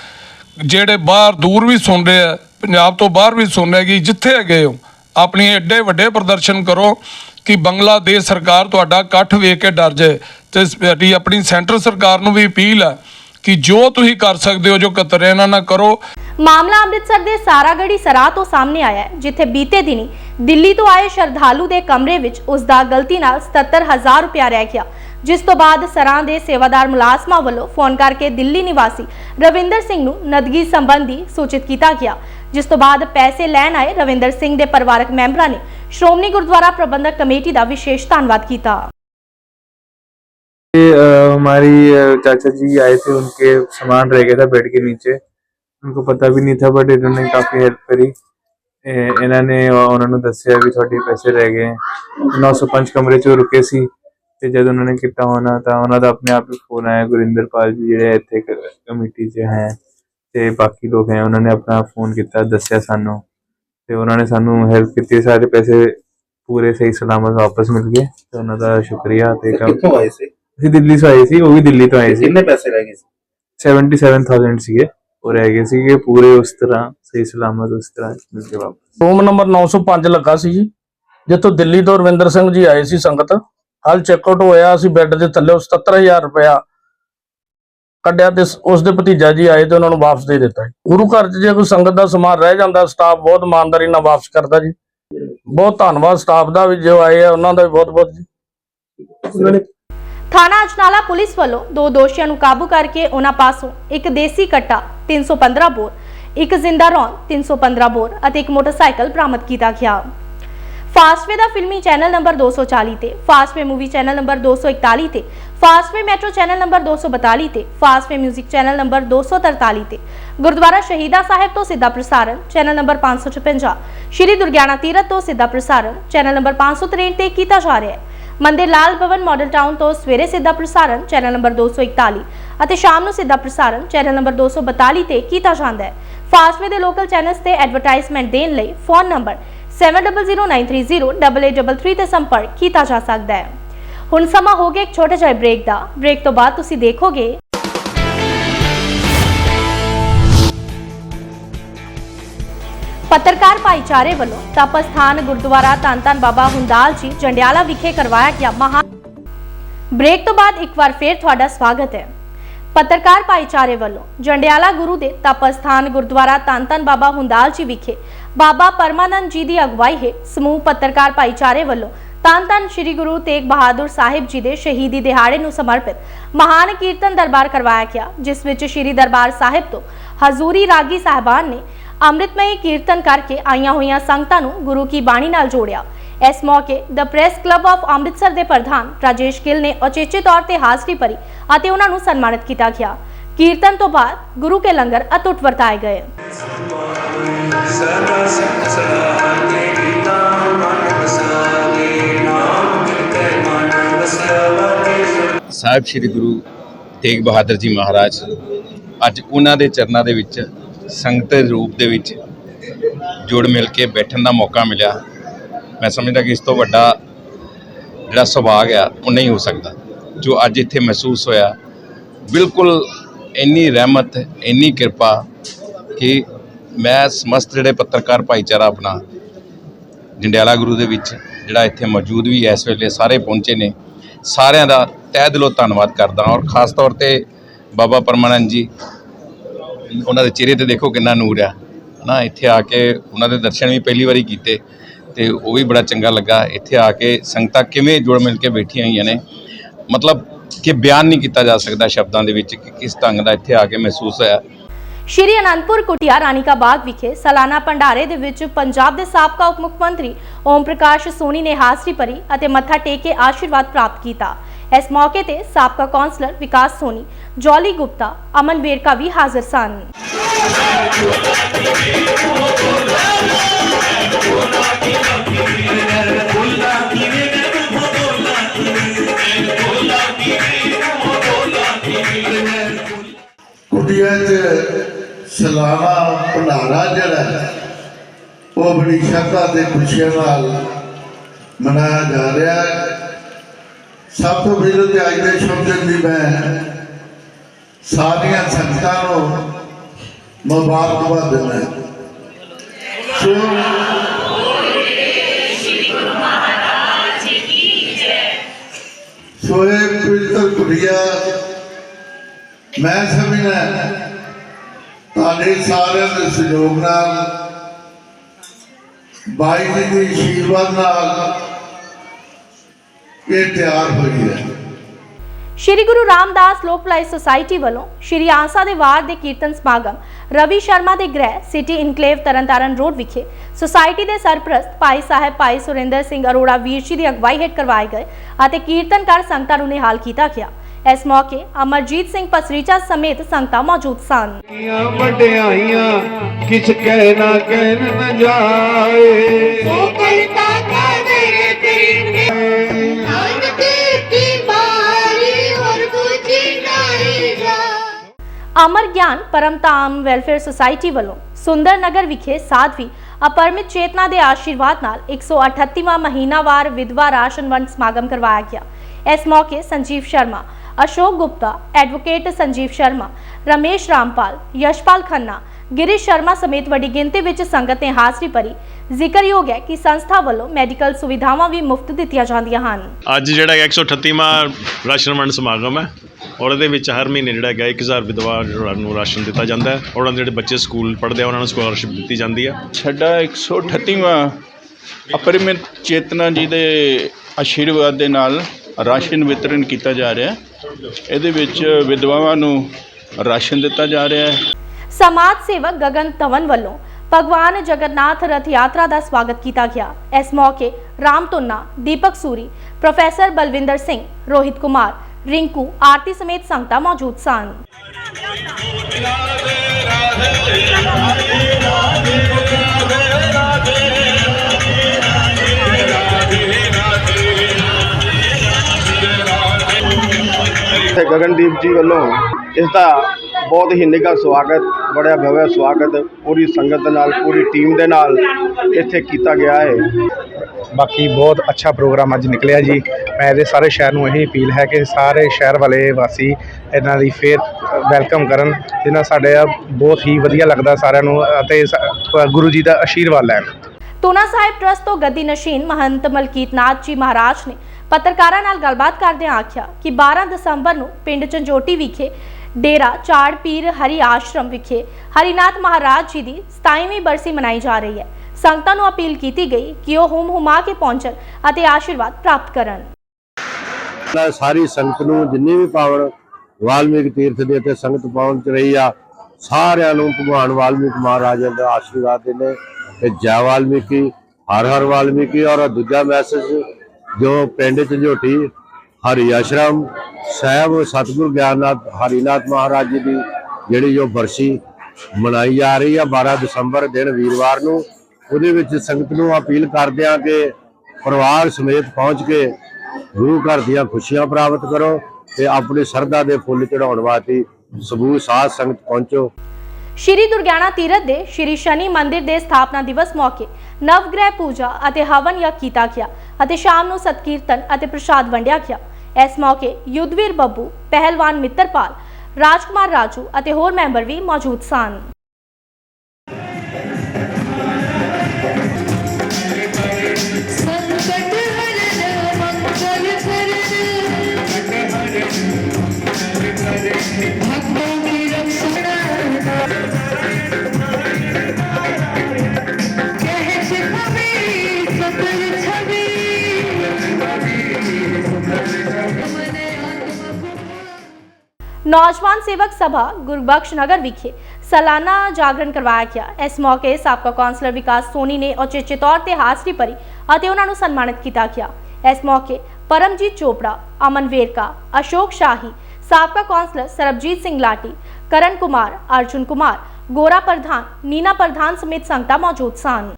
ਜਿਹੜੇ ਬਾਹਰ ਦੂਰ ਵੀ ਸੁਣ ਰਹੇ ਆ, ਪੰਜਾਬ ਤੋਂ ਬਾਹਰ ਵੀ ਸੁਣ ਰਹੇ ਕਿ ਜਿੱਥੇ ਹੈਗੇ ਹੋ, ਆਪਣੀ ਐਡੇ ਵੱਡੇ ਪ੍ਰਦਰਸ਼ਨ ਕਰੋ ਕਿ ਬੰਗਲਾਦੇਸ਼ ਸਰਕਾਰ ਤੁਹਾਡਾ ਇਕੱਠ ਵੇਖ ਕੇ ਡਰ ਜਾਏ। ਤੇ ਸਾਡੀ ਆਪਣੀ ਸੈਂਟਰ ਸਰਕਾਰ ਨੂੰ ਵੀ ਅਪੀਲ ਹੈ ਕਿ ਜੋ ਤੁਸੀਂ ਕਰ ਸਕਦੇ ਹੋ, ਜੋ ਕਤਰੇ ਇਹਨਾਂ ਨਾਲ ਕਰੋ। ਮਾਮਲਾ ਅੰਮ੍ਰਿਤਸਰ ਦੇ ਸਾਰਾਗੜੀ ਸਰਾਹ ਤੋਂ ਸਾਹਮਣੇ ਆਇਆ ਹੈ, ਜਿੱਥੇ ਬੀਤੇ ਦਿਨੀ ਦਿੱਲੀ ਤੋਂ ਆਏ ਸ਼ਰਧਾਲੂ ਦੇ ਕਮਰੇ ਵਿੱਚ ਉਸ ਦਾ ਗਲਤੀ ਨਾਲ 77000 ਰੁਪਇਆ ਰਹਿ ਗਿਆ। ਜਿਸ ਤੋਂ ਬਾਅਦ ਸਰਾਂ ਦੇ ਸੇਵਾਦਾਰ ਮੁਲਾਜ਼ਮਾਂ ਵੱਲੋਂ ਫੋਨ ਕਰਕੇ ਦਿੱਲੀ ਨਿਵਾਸੀ ਰਵਿੰਦਰ ਸਿੰਘ ਨੂੰ ਨਦਗੀ ਸੰਬੰਧੀ ਸੂਚਿਤ ਕੀਤਾ ਗਿਆ। ਜਿਸ ਤੋਂ ਬਾਅਦ ਪੈਸੇ ਲੈਣ ਆਏ ਰਵਿੰਦਰ ਸਿੰਘ ਦੇ ਪਰਿਵਾਰਕ ਮੈਂਬਰਾਂ ਨੇ ਸ਼੍ਰੋਮਣੀ ਗੁਰਦੁਆਰਾ ਪ੍ਰਬੰਧਕ ਕਮੇਟੀ ਦਾ ਵਿਸ਼ੇਸ਼ ਧੰਨਵਾਦ ਕੀਤਾ। ये, अ, हमारी अ, चाचा जी आए थे उनके सामान रह गया था बेड के नीचे उनको पता भी नहीं था बट इन्होंने काफ़ी हेल्प करी ए, ਇਹਨਾਂ ਨੇ ਉਹਨਾਂ ਨੂੰ ਦੱਸਿਆ ਵੀ ਤੁਹਾਡੇ ਪੈਸੇ ਰਹਿ ਗਏ 905 ਕਮਰੇ 'ਚ ਉਹ ਰੁਕੇ ਸੀ ਤੇ ਜਦ ਉਹਨਾਂ ਨੇ ਕੀਤਾ ਹੋਣਾ ਤਾਂ ਉਹਨਾਂ ਦਾ ਆਪਣੇ ਆਪ ਹੀ ਫੋਨ ਆਇਆ ਗੁਰਿੰਦਰਪਾਲ ਜੀ ਜਿਹੜੇ ਇੱਥੇ ਕਮੇਟੀ 'ਚ ਹੈ ਤੇ ਬਾਕੀ ਲੋਕ ਹੈ ਉਹਨਾਂ ਨੇ ਆਪਣਾ ਫੋਨ ਕੀਤਾ ਦੱਸਿਆ ਸਾਨੂੰ ਤੇ ਉਹਨਾਂ ਨੇ ਸਾਨੂੰ ਹੈਲਪ ਕੀਤੀ ਸਾਰੇ ਪੈਸੇ ਪੂਰੇ ਸਹੀ ਸਲਾਮਤ ਵਾਪਸ ਮਿਲ ਗਏ ਤੇ ਉਹਨਾਂ ਦਾ ਸ਼ੁਕਰੀਆ ਤੇ ਕਿੱਥੋਂ ਆਏ ਸੀ ਅਸੀਂ ਦਿੱਲੀ ਤੋਂ ਆਏ ਸੀ ਉਹ ਵੀ ਦਿੱਲੀ ਤੋਂ ਆਏ ਸੀ। ਕਿੰਨੇ ਪੈਸੇ ਰਹਿ ਗਏ ਸੀ? 77000 ਸੀਗੇ ਉਹ ਰਹਿ ਗਏ ਸੀਗੇ ਪੂਰੇ ਉਸ ਤਰ੍ਹਾਂ ਸਹੀ ਸਲਾਮਤ ਉਸ ਤਰ੍ਹਾਂ ਮਿਲ ਕੇ ਵਾਪਸ। ਰੂਮ ਨੰਬਰ 905 ਲੱਗਾ ਸੀ ਜੀ। ਜਿੱਥੋਂ ਦਿੱਲੀ ਤੋਂ ਰਵਿੰਦਰ ਸਿੰਘ ਜੀ ਆਏ ਸੀ ਸੰਗਤ। ਹਾਲ ਚੈੱਕਆਊਟ ਹੋਇਆ ਅਸੀਂ ਬੈੱਡ ਦੇ ਥੱਲੇ 77000 ਰੁਪਇਆ ਕੱਢਿਆ ਤੇ ਉਸ ਦੇ ਭਤੀਜਾ ਜੀ ਆਏ ਤੇ ਉਹਨਾਂ ਨੂੰ ਵਾਪਸ ਦੇ ਦਿੱਤਾ। ਗੁਰੂ ਘਰ 'ਚ ਜੇ ਕੋਈ ਸੰਗਤ ਦਾ ਸਮਾਨ ਰਹਿ ਜਾਂਦਾ ਸਟਾਫ ਬਹੁਤ ਇਮਾਨਦਾਰੀ ਨਾਲ ਵਾਪਸ ਕਰਦਾ ਜੀ। ਬਹੁਤ ਧੰਨਵਾਦ ਸਟਾਫ ਦਾ ਵੀ ਜੋ ਆਏ ਆ ਉਹਨਾਂ ਦਾ ਵੀ ਬਹੁਤ ਬਹੁਤ ਜੀ ਥਾਣਾ ਅਜਨਾਲਾ ਪੁਲਿਸ ਵੱਲੋਂ ਦੋ ਦੋਸ਼ੀਆਂ ਨੂੰ ਕਾਬੂ ਕਰਕੇ ਉਹਨਾਂ ਪਾਸੋਂ ਇੱਕ ਦੇਸੀ ਕੱਟਾ 315 ਬੋਰ, ਇੱਕ ਜ਼ਿੰਦਾ ਰੌਂਦ 315 ਬੋਰ ਅਤੇ ਇੱਕ ਮੋਟਰਸਾਈਕਲ ਬਰਾਮਦ ਕੀਤਾ ਗਿਆ। ਫਾਸਟਵੇ ਦਾ ਫਿਲਮੀ ਚੈਨਲ ਨੰਬਰ 240 ਤੇ, ਫਾਸਟਵੇ ਮੂਵੀ ਚੈਨਲ ਨੰਬਰ 241 ਤੇ, ਫਾਸਟਵੇ ਮੈਟਰੋ ਚੈਨਲ ਨੰਬਰ 242 ਤੇ, ਫਾਸਟਵੇ 뮤직 ਚੈਨਲ ਨੰਬਰ 243 ਤੇ। ਗੁਰਦੁਆਰਾ ਸ਼ਹੀਦਾ ਸਾਹਿਬ ਤੋਂ ਸਿੱਧਾ ਪ੍ਰਸਾਰਣ, ਚੈਨਲ ਨੰਬਰ 556 ਸ਼੍ਰੀ ਦੁਰਗਿਆਣਾ ਤੀਰਥ ਤੋਂ ਸਿੱਧਾ ਪ੍ਰਸਾਰਣ, ਚੈਨਲ ਨੰਬਰ 563 ਤੇ ਕੀਤਾ ਜਾ ਰਿਹਾ ਹੈ। ਮੰਦਿਰ ਲਾਲ ਭਵਨ ਮਾਡਲ ਟਾਊਨ ਤੋਂ ਸਵੇਰੇ ਸਿੱਧਾ ਪ੍ਰਸਾਰਣ ਚੈਨਲ ਨੰਬਰ 241 ਅਤੇ ਸ਼ਾਮ ਨੂੰ ਸਿੱਧਾ ਪ੍ਰਸਾਰਣ ਚੈਨਲ ਨੰਬਰ 242 ਤੇ ਕੀਤਾ ਜਾਂਦਾ ਹੈ। ਫਾਸਟਵੇ ਦੇ ਲੋਕਲ ਚੈਨਲਸ ਤੇ ਐਡਵਰਟਾਈਜ਼ਮੈਂਟ ਦੇਣ ਲਈ ਫੋਨ ਨੰਬਰ 7009308833 ਤੇ ਸੰਪਰਕ ਕੀਤਾ ਜਾ ਸਕਦਾ ਹੈ। ਹੁਣ ਸਮਾਂ ਹੋ ਗਿਆ ਇੱਕ ਛੋਟੇ ਜਿਹੇ ਬ੍ਰੇਕ ਦਾ। ਬ੍ਰੇਕ ਤੋਂ ਬਾਅਦ ਤੁਸੀਂ ਦੇਖੋਗੇ ਪੱਤਰਕਾਰ ਭਾਈਚਾਰੇ ਵੱਲੋਂ ਤਪਸਥਾਨ ਗੁਰਦੁਆਰਾ ਧੰਨ ਬਾਬਾ ਹੁੰਦਾਲ ਜੀ ਜੰਡਿਆਲਾ ਵਿਖੇ ਕਰਵਾਇਆ ਗਿਆ ਮਹਾ ਬ੍ਰੇਕ ਤੋਂ ਬਾਅਦ ਇੱਕ ਵਾਰ ਫੇਰ ਤੁਹਾਡਾ ਸਵਾਗਤ ਹੈ। ਪੱਤਰਕਾਰ ਭਾਈਚਾਰੇ ਵੱਲੋਂ ਜੰਡਿਆਲਾ ਗੁਰੂ ਦੇ ਤਪਸਥਾਨ ਗੁਰਦੁਆਰਾ ਧੰਨ ਬਾਬਾ ਹੁੰਦਾਲ ਜੀ ਵਿਖੇ ਬਾਬਾ ਪਰਮਾਨੰਦ ਜੀ ਦੀ ਅਗਵਾਈ ਹੇਠ ਸਮੂਹ ਪੱਤਰਕਾਰ ਭਾਈਚਾਰੇ ਵੱਲੋਂ ਧੰਨ ਸ੍ਰੀ ਗੁਰੂ ਤੇਗ ਬਹਾਦਰ ਸਾਹਿਬ ਜੀ ਦੇ ਸ਼ਹੀਦੀ ਦਿਹਾੜੇ ਨੂੰ ਸਮਰਪਿਤ ਮਹਾਨ ਕੀਰਤਨ ਦਰਬਾਰ ਕਰਵਾਇਆ ਗਿਆ, ਜਿਸ ਵਿੱਚ ਸ੍ਰੀ ਦਰਬਾਰ ਸਾਹਿਬ ਤੋਂ ਹਜ਼ੂਰੀ ਰਾਗੀ ਸਾਹਿਬਾਨ ਨੇ ਅੰਮ੍ਰਿਤਮਈ ਕੀਰਤਨ ਕਰਕੇ ਆਈਆਂ ਹੋਈਆਂ ਸੰਗਤਾਂ ਨੂੰ ਗੁਰੂ ਕੀ ਬਾਣੀ ਨਾਲ ਜੋੜਿਆ। ਇਸ ਮੌਕੇ the press club of Amritsar ਦੇ ਪ੍ਰਧਾਨ ਰਾਜੇਸ਼ ਗਿੱਲ ਨੇ ਉਚੇਚੇ ਤੌਰ ਤੇ ਹਾਜ਼ਰੀ ਭਰੀ ਅਤੇ ਉਹਨਾਂ ਨੂੰ ਸਨਮਾਨਿਤ ਕੀਤਾ ਗਿਆ। ਕੀਰਤਨ ਤੋਂ ਬਾਅਦ ਗੁਰੂ ਕੇ ਲੰਗਰ ਅਟੁੱਟ ਵਰਤਾਏ ਗਏ। ਸਾਹਿਬ ਸ੍ਰੀ ਗੁਰੂ ਤੇਗ ਬਹਾਦਰ ਜੀ ਮਹਾਰਾਜ, ਅੱਜ ਉਹਨਾਂ ਦੇ ਚਰਨਾਂ ਦੇ ਵਿੱਚ ਸੰਗਤ ਦੇ ਰੂਪ ਦੇ ਵਿੱਚ ਜੁੜ ਮਿਲ ਕੇ ਬੈਠਣ ਦਾ ਮੌਕਾ ਮਿਲਿਆ। ਮੈਂ ਸਮਝਦਾ ਕਿ ਇਸ ਤੋਂ ਵੱਡਾ ਜਿਹੜਾ ਸੁਭਾਗ ਆ, ਉਹ ਨਹੀਂ ਹੋ ਸਕਦਾ। ਜੋ ਅੱਜ ਇੱਥੇ ਮਹਿਸੂਸ ਹੋਇਆ, ਬਿਲਕੁਲ ਇੰਨੀ ਰਹਿਮਤ, ਇੰਨੀ ਕਿਰਪਾ ਕਿ ਮੈਂ ਸਮਸਤ ਜਿਹੜੇ ਪੱਤਰਕਾਰ ਭਾਈਚਾਰਾ ਆਪਣਾ ਜੰਡਿਆਲਾ ਗੁਰੂ ਦੇ ਵਿੱਚ ਜਿਹੜਾ ਇੱਥੇ ਮੌਜੂਦ ਵੀ ਹੈ ਇਸ ਵੇਲੇ ਸਾਰੇ ਪਹੁੰਚੇ ਨੇ। ਸਾਰਿਆਂ ਦਾ ਤਹਿ ਦਿਲੋਂ ਧੰਨਵਾਦ ਕਰਦਾ ਔਰ ਖਾਸ ਤੌਰ ਤੇ ਬਾਬਾ ਪਰਮਾਨੰਦ ਜੀ ਉਹਨਾਂ ਦੇ ਚਿਹਰੇ ਤੇ ਦੇਖੋ ਕਿੰਨਾ ਨੂਰ ਆ। ਹਨਾ, ਇੱਥੇ ਆ ਕੇ ਉਹਨਾਂ ਦੇ ਦਰਸ਼ਨ ਵੀ ਪਹਿਲੀ ਵਾਰੀ ਕੀਤੇ ਤੇ ਉਹ ਵੀ ਬੜਾ ਚੰਗਾ ਲੱਗਾ। ਇੱਥੇ ਆ ਕੇ ਸੰਗਤਾਂ ਕਿਵੇਂ ਜੁੜ ਮਿਲ ਕੇ ਬੈਠੀਆਂ ਹੋਈਆਂ ਨੇ। ਮਤਲਬ ਕਿ ਬਿਆਨ ਨਹੀਂ ਕੀਤਾ ਜਾ ਸਕਦਾ ਸ਼ਬਦਾਂ ਦੇ ਵਿੱਚ ਕਿ ਕਿਸ ਢੰਗ ਦਾ ਇੱਥੇ ਆ ਕੇ ਮਹਿਸੂਸ ਹੋਇਆ। ਸ਼੍ਰੀ ਅਨੰਦਪੁਰ ਕੁਟਿਆ ਰਾਣੀਕਾ ਵਿਖੇ ਸਾਲਾਨਾ ਭੰਡਾਰੇ ਦੇ ਵਿੱਚ ਪੰਜਾਬ ਦੇ ਸਾਬਕਾ ਉਪ ਮੁੱਖ ਮੰਤਰੀ ਓਮ ਪ੍ਰਕਾਸ਼ ਸੋਨੀ ਨੇ ਹਾਜ਼ਰੀ ਭਰੀ ਅਤੇ ਮੱਥਾ ਟੇਕ ਕੇ ਆਸ਼ੀਰਵਾਦ ਪ੍ਰਾਪਤ ਕੀਤਾ। ਇਸ ਮੌਕੇ ਤੇ ਸਾਬਕਾ ਕੌਂਸਲਰ ਵਿਕਾਸ ਸੋਨੀ ਜੋਲੀ ਗੁਪਤਾ ਅਮਨ ਵੇਰਕਾ ਵੀ ਹਾਜ਼ਰ ਸਨ। ਕੁੜੀਆਂ 'ਚ ਸਲਾਨਾ ਭੰਡਾਰਾ ਜਿਹੜਾ ਹੈ, ਉਹ ਬੜੀ ਸ਼ਰਧਾ ਤੇ ਖੁਸ਼ੀਆਂ ਨਾਲ ਮਨਾਇਆ ਜਾ ਰਿਹਾ ਹੈ। ਸਭ ਤੋਂ ਪਹਿਲਾਂ ਤੇ ਅੱਜ ਦੇ ਸ਼ਬਦ ਦੀ ਮੈਂ ਸਾਰੀਆਂ ਸੰਗਤਾਂ ਨੂੰ ਮੁਬਾਰਕਬਾਦ ਦਿੰਦਾ ਸੋ ਸੋ ਇਹ ਪਵਿੱਤਰ ਕੁੜੀਆ ਮੈਂ ਸਮਝਣਾ ਤੁਹਾਡੇ ਸਾਰਿਆਂ ਦੇ ਸਹਿਯੋਗ ਨਾਲ, ਬਾਈ ਜੀ ਦੇ ਆਸ਼ੀਰਵਾਦ ਨਾਲ ਇਹ ਤਿਆਰ ਹੋਈ ਹੈ। ਸ਼੍ਰੀ ਗੁਰੂ ਰਾਮਦਾਸ ਲੋਕ ਭਲਾਈ ਸੁਸਾਇਟੀ ਵੱਲੋਂ ਸ਼੍ਰੀ ਆਂਸਾ ਦੇ ਵਾਰ ਦੇ ਕੀਰਤਨ ਸਮਾਗਮ ਰਵੀ ਸ਼ਰਮਾ ਦੇ ਗ੍ਰਹਿ ਸਿਟੀ ਇਨਕਲੇਵ ਤਰਨਤਾਰਨ ਰੋਡ ਵਿਖੇ ਸੁਸਾਇਟੀ ਦੇ ਸਰਪ੍ਰਸਤ ਭਾਈ ਸਾਹਿਬ ਭਾਈ ਸੁਰਿੰਦਰ ਸਿੰਘ ਅਰੋੜਾ ਵੀਰ ਜੀ ਦੀ ਅਗਵਾਈ ਹੇਠ ਕਰਵਾਏ ਗਏ ਅਤੇ ਕੀਰਤਨਕਾਰ ਸੰਗਤਾਂ ਨੂੰ ਨਿਹਾਲ ਕੀਤਾ ਗਿਆ। ਇਸ ਮੌਕੇ ਅਮਰਜੀਤ ਸਿੰਘ ਪਸਰੀਚਾ ਸਮੇਤ ਸੰਗਤਾਂ ਮੌਜੂਦ ਸਨ। ਵਡਿਆਈਆਂ ਕਿਛ ਕਹਿ ਨਾ ਕਹਿਣ ਨ ਜਾਏ। ਅਮਰ ਗਿਆਨ ਪਰਮਤਾਮ ਵੈਲਫੇਅਰ ਸੁਸਾਇਟੀ ਵੱਲੋਂ ਸੁੰਦਰ ਨਗਰ ਵਿਖੇ ਸਾਧਵੀ ਅਪਰਮਿਤ ਚੇਤਨਾ ਦੇ ਆਸ਼ੀਰਵਾਦ ਨਾਲ 138ਵਾਂ ਮਹੀਨਾਵਾਰ ਵਿਧਵਾ ਰਾਸ਼ਨ ਵੰਡ ਸਮਾਗਮ ਕਰਵਾਇਆ ਗਿਆ। ਇਸ ਮੌਕੇ ਸੰਜੀਵ ਸ਼ਰਮਾ, ਅਸ਼ੋਕ ਗੁਪਤਾ, ਐਡਵੋਕੇਟ ਸੰਜੀਵ ਸ਼ਰਮਾ, ਰਮੇਸ਼ ਰਾਮਪਾਲ, ਯਸ਼ਪਾਲ ਖੰਨਾ ਗਿਰੀਸ਼ ਸ਼ਰਮਾ ਸਮੇਤ ਵੱਡੀ ਗਿਣਤੀ ਵਿੱਚ ਸੰਗਤ ਨੇ ਹਾਜ਼ਰੀ ਭਰੀ ਜ਼ਿਕਰਯੋਗ ਹੈ ਕਿ ਸੰਸਥਾ ਵੱਲੋਂ ਮੈਡੀਕਲ ਸੁਵਿਧਾਵਾਂ ਵੀ ਮੁਫਤ ਦਿੱਤੀਆਂ ਜਾਂਦੀਆਂ ਹਨ। ਅੱਜ ਜਿਹੜਾ ਹੈਗਾ 138ਵਾਂ ਰਾਸ਼ਨ ਵੰਡ ਸਮਾਗਮ ਹੈ ਔਰ ਇਹਦੇ ਵਿੱਚ ਹਰ ਮਹੀਨੇ ਜਿਹੜਾ ਹੈਗਾ 1000 ਵਿਧਵਾ ਜਿਹੜਾ ਨੂੰ ਰਾਸ਼ਨ ਦਿੱਤਾ ਜਾਂਦਾ ਹੈ। ਔਰ ਉਹਨਾਂ ਦੇ ਜਿਹੜੇ ਬੱਚੇ ਸਕੂਲ ਪੜ੍ਹਦੇ ਆ ਉਹਨਾਂ ਨੂੰ ਸਕਾਲਰਸ਼ਿਪ ਦਿੱਤੀ ਜਾਂਦੀ ਹੈ। ਸਾਡਾ 138ਵਾਂ ਅਪਰਿਮਿਤ ਚੇਤਨਾ ਜੀ ਦੇ ਆਸ਼ੀਰਵਾਦ ਦੇ ਨਾਲ ਰਾਸ਼ਨ ਵਿਤਰਨ ਕੀਤਾ ਜਾ ਰਿਹਾ ਹੈ। ਇਹਦੇ ਵਿੱਚ ਵਿਧਵਾਵਾਂ ਨੂੰ ਰਾਸ਼ਨ ਦਿੱਤਾ ਜਾ ਰਿਹਾ ਹੈ। ਸਮਾਜ ਸੇਵਕ ਗਗਨ ਧਵਨ ਵੱਲੋਂ ਭਗਵਾਨ ਜਗਨਨਾਥ ਰਥ ਯਾਤਰਾ ਦਾ ਸਵਾਗਤ ਕੀਤਾ ਗਿਆ ਇਸ ਮੌਕੇ ਰਾਮ ਤੁੰਨਾ ਦੀਪਕ ਸੂਰੀ ਪ੍ਰੋਫੈਸਰ ਬਲਵਿੰਦਰ ਸਿੰਘ ਰੋਹਿਤ ਕੁਮਾਰ ਰਿੰਕੂ ਆਰਤੀ ਸਮੇਤ ਸੰਗਤਾਂ ਮੌਜੂਦ ਸਨ ਤੇ ਗਗਨਦੀਪ ਜੀ ਵੱਲੋਂ ਇਸ ਦਾ ਬਹੁਤ ਹੀ ਨਿੱਘਾ ਸਵਾਗਤ ਬੜਾ ਭव्य ਸਵਾਗਤ ਪੂਰੀ ਸੰਗਤ ਦੇ ਨਾਲ ਪੂਰੀ ਟੀਮ ਦੇ ਨਾਲ ਇੱਥੇ ਕੀਤਾ ਗਿਆ ਹੈ। ਬਾਕੀ ਬਹੁਤ ਅੱਛਾ ਪ੍ਰੋਗਰਾਮ ਅੱਜ ਨਿਕਲਿਆ ਜੀ। ਮੈਂ ਇਹਦੇ ਸਾਰੇ ਸ਼ਹਿਰ ਨੂੰ ਇਹੀ ਅਪੀਲ ਹੈ ਕਿ ਸਾਰੇ ਸ਼ਹਿਰ ਵਾਲੇ ਵਾਸੀ ਇਹਨਾਂ ਦੀ ਫੇਰ ਵੈਲਕਮ ਕਰਨ ਜਿਹਨਾਂ ਸਾਡੇ ਬਹੁਤ ਹੀ ਵਧੀਆ ਲੱਗਦਾ ਸਾਰਿਆਂ ਨੂੰ ਅਤੇ ਗੁਰੂ ਜੀ ਦਾ ਆਸ਼ੀਰਵਾਦ ਲੈਣ। ਤੂਨਾ ਸਾਹਿਬ ਟਰਸਟ ਤੋਂ ਗੱਦੀ ਨਸ਼ੀਨ ਮਹੰਤ ਮਲਕੀਤ ਨਾਥ ਜੀ ਮਹਾਰਾਜ ਨੇ ਪੱਤਰਕਾਰਾਂ ਨਾਲ ਗੱਲਬਾਤ ਕਰਦਿਆਂ ਆਖਿਆ ਕਿ 12 ਦਸੰਬਰ ਨੂੰ ਪਿੰਡ ਝੰਜੋਟੀ ਵਿਖੇ ਡੇਰਾ ਚਾੜ ਪੀਰ ਹਰੀ ਆਸ਼ਰਮ ਵਿਖੇ ਹਰੀਨਾਥ ਮਹਾਰਾਜ ਜੀ ਦੀ 27ਵੀਂ ਬਰਸੀ ਮਨਾਈ ਜਾ ਰਹੀ ਹੈ। ਸੰਗਤਾਂ ਨੂੰ ਅਪੀਲ ਕੀਤੀ ਗਈ ਕਿ ਉਹ ਹੁਮ ਹੁਮਾ ਕੇ ਪਹੁੰਚਣ ਅਤੇ ਆਸ਼ੀਰਵਾਦ ਪ੍ਰਾਪਤ ਕਰਨ। ਸਾਰੀ ਸੰਗਤ ਨੂੰ ਜਿੰਨੀ ਵੀ ਪਾਵਨ ਵਾਲਮੀਕ ਤੀਰਥ ਦੇ ਉੱਤੇ ਸੰਗਤ ਪਹੁੰਚ ਰਹੀ ਆ, ਸਾਰਿਆਂ ਨੂੰ ਭਗਵਾਨ ਵਾਲਮੀਕ ਮਹਾਰਾਜ ਦਾ ਆਸ਼ੀਰਵਾਦ ਦਿੰਦੇ ਤੇ ਜੈ ਵਾਲਮੀਕੀ ਹਰ ਹਰ ਵਾਲਮੀਕੀ ਔਰ ਦੂਜਾ ਮੈਸੇਜ ਜੋ ਪਿੰਡ ਝੰਜੋਟੀ ਹਰੀ ਆਸ਼ਰਮ ਸਾਹਿਬ ਸਤਿਗੁਰ ਗਿਆਨਨਾਥ ਹਰੀਨਾਥ ਮਹਾਰਾਜ ਜੀ ਦੀ ਜਿਹੜੀ ਜੋ ਬਰਸੀ ਮਨਾਈ ਜਾ ਰਹੀ ਆ 12 ਦਸੰਬਰ ਦਿਨ ਵੀਰਵਾਰ ਨੂੰ, ਉਹਦੇ ਵਿੱਚ ਸੰਗਤ ਨੂੰ ਅਪੀਲ ਕਰਦੇ ਆ ਕਿ ਪਰਿਵਾਰ ਸਮੇਤ ਪਹੁੰਚ ਕੇ ਗੁਰੂ ਘਰ ਦੀਆਂ ਖੁਸ਼ੀਆਂ ਪ੍ਰਾਪਤ ਕਰੋ ਤੇ ਆਪਣੀ ਸਰਦਾ ਦੇ ਫੁੱਲ ਚੜਾਉਣ ਵਾਸਤੇ ਸਬੂਤ ਸਾਧ ਸੰਗਤ ਪਹੁੰਚੋ। ਸ਼੍ਰੀ ਦੁਰਗਿਆਣਾ ਤੀਰਥ ਦੇ ਸ਼੍ਰੀ ਸ਼ਨੀ ਮੰਦਿਰ ਦੇ ਸਥਾਪਨਾ ਦਿਵਸ ਮੌਕੇ ਨਵਗ੍ਰਹਿ ਪੂਜਾ ਅਤੇ ਹਵਨ ਯੱਗ ਕੀਤਾ ਗਿਆ ਅਤੇ ਸ਼ਾਮ ਨੂੰ ਸਤਕੀਰਤਨ ਅਤੇ ਪ੍ਰਸ਼ਾਦ ਵੰਡਿਆ ਗਿਆ। ਇਸ ਮੌਕੇ ਯੁੱਧਵੀਰ ਬੱਬੂ, ਪਹਿਲਵਾਨ ਮਿੱਤਰਪਾਲ, ਰਾਜਕੁਮਾਰ ਰਾਜੂ ਅਤੇ ਹੋਰ ਮੈਂਬਰ ਵੀ ਮੌਜੂਦ ਸਨ। ਨੌਜਵਾਨ ਸੇਵਕ ਸਭਾ ਗੁਰਬਖਸ਼ ਨਗਰ ਵਿਖੇ ਸਾਲਾਨਾ ਜਾਗਰਣ ਕਰਵਾਇਆ ਗਿਆ ਇਸ ਮੌਕੇ ਸਾਬਕਾ ਕੌਂਸਲਰ ਵਿਕਾਸ ਸੋਨੀ ਨੇ ਔਚਿੱਚੇ ਤੌਰ ਤੇ ਹਾਜ਼ਰੀ ਭਰੀ ਅਤੇ ਉਹਨਾਂ ਨੂੰ ਸਨਮਾਨਿਤ ਕੀਤਾ ਗਿਆ ਇਸ ਮੌਕੇ ਪਰਮਜੀਤ ਚੋਪੜਾ ਅਮਨ ਵੇਰਕਾ ਅਸ਼ੋਕ ਸ਼ਾਹੀ ਸਾਬਕਾ ਕੌਂਸਲਰ ਸਰਬਜੀਤ ਸਿੰਘ ਲਾਟੀ ਕਰਨ ਕੁਮਾਰ ਅਰਜੁਨ ਕੁਮਾਰ ਗੋਰਾ ਪ੍ਰਧਾਨ ਨੀਨਾ ਪ੍ਰਧਾਨ ਸਮੇਤ ਸੰਗਤਾਂ ਮੌਜੂਦ ਸਨ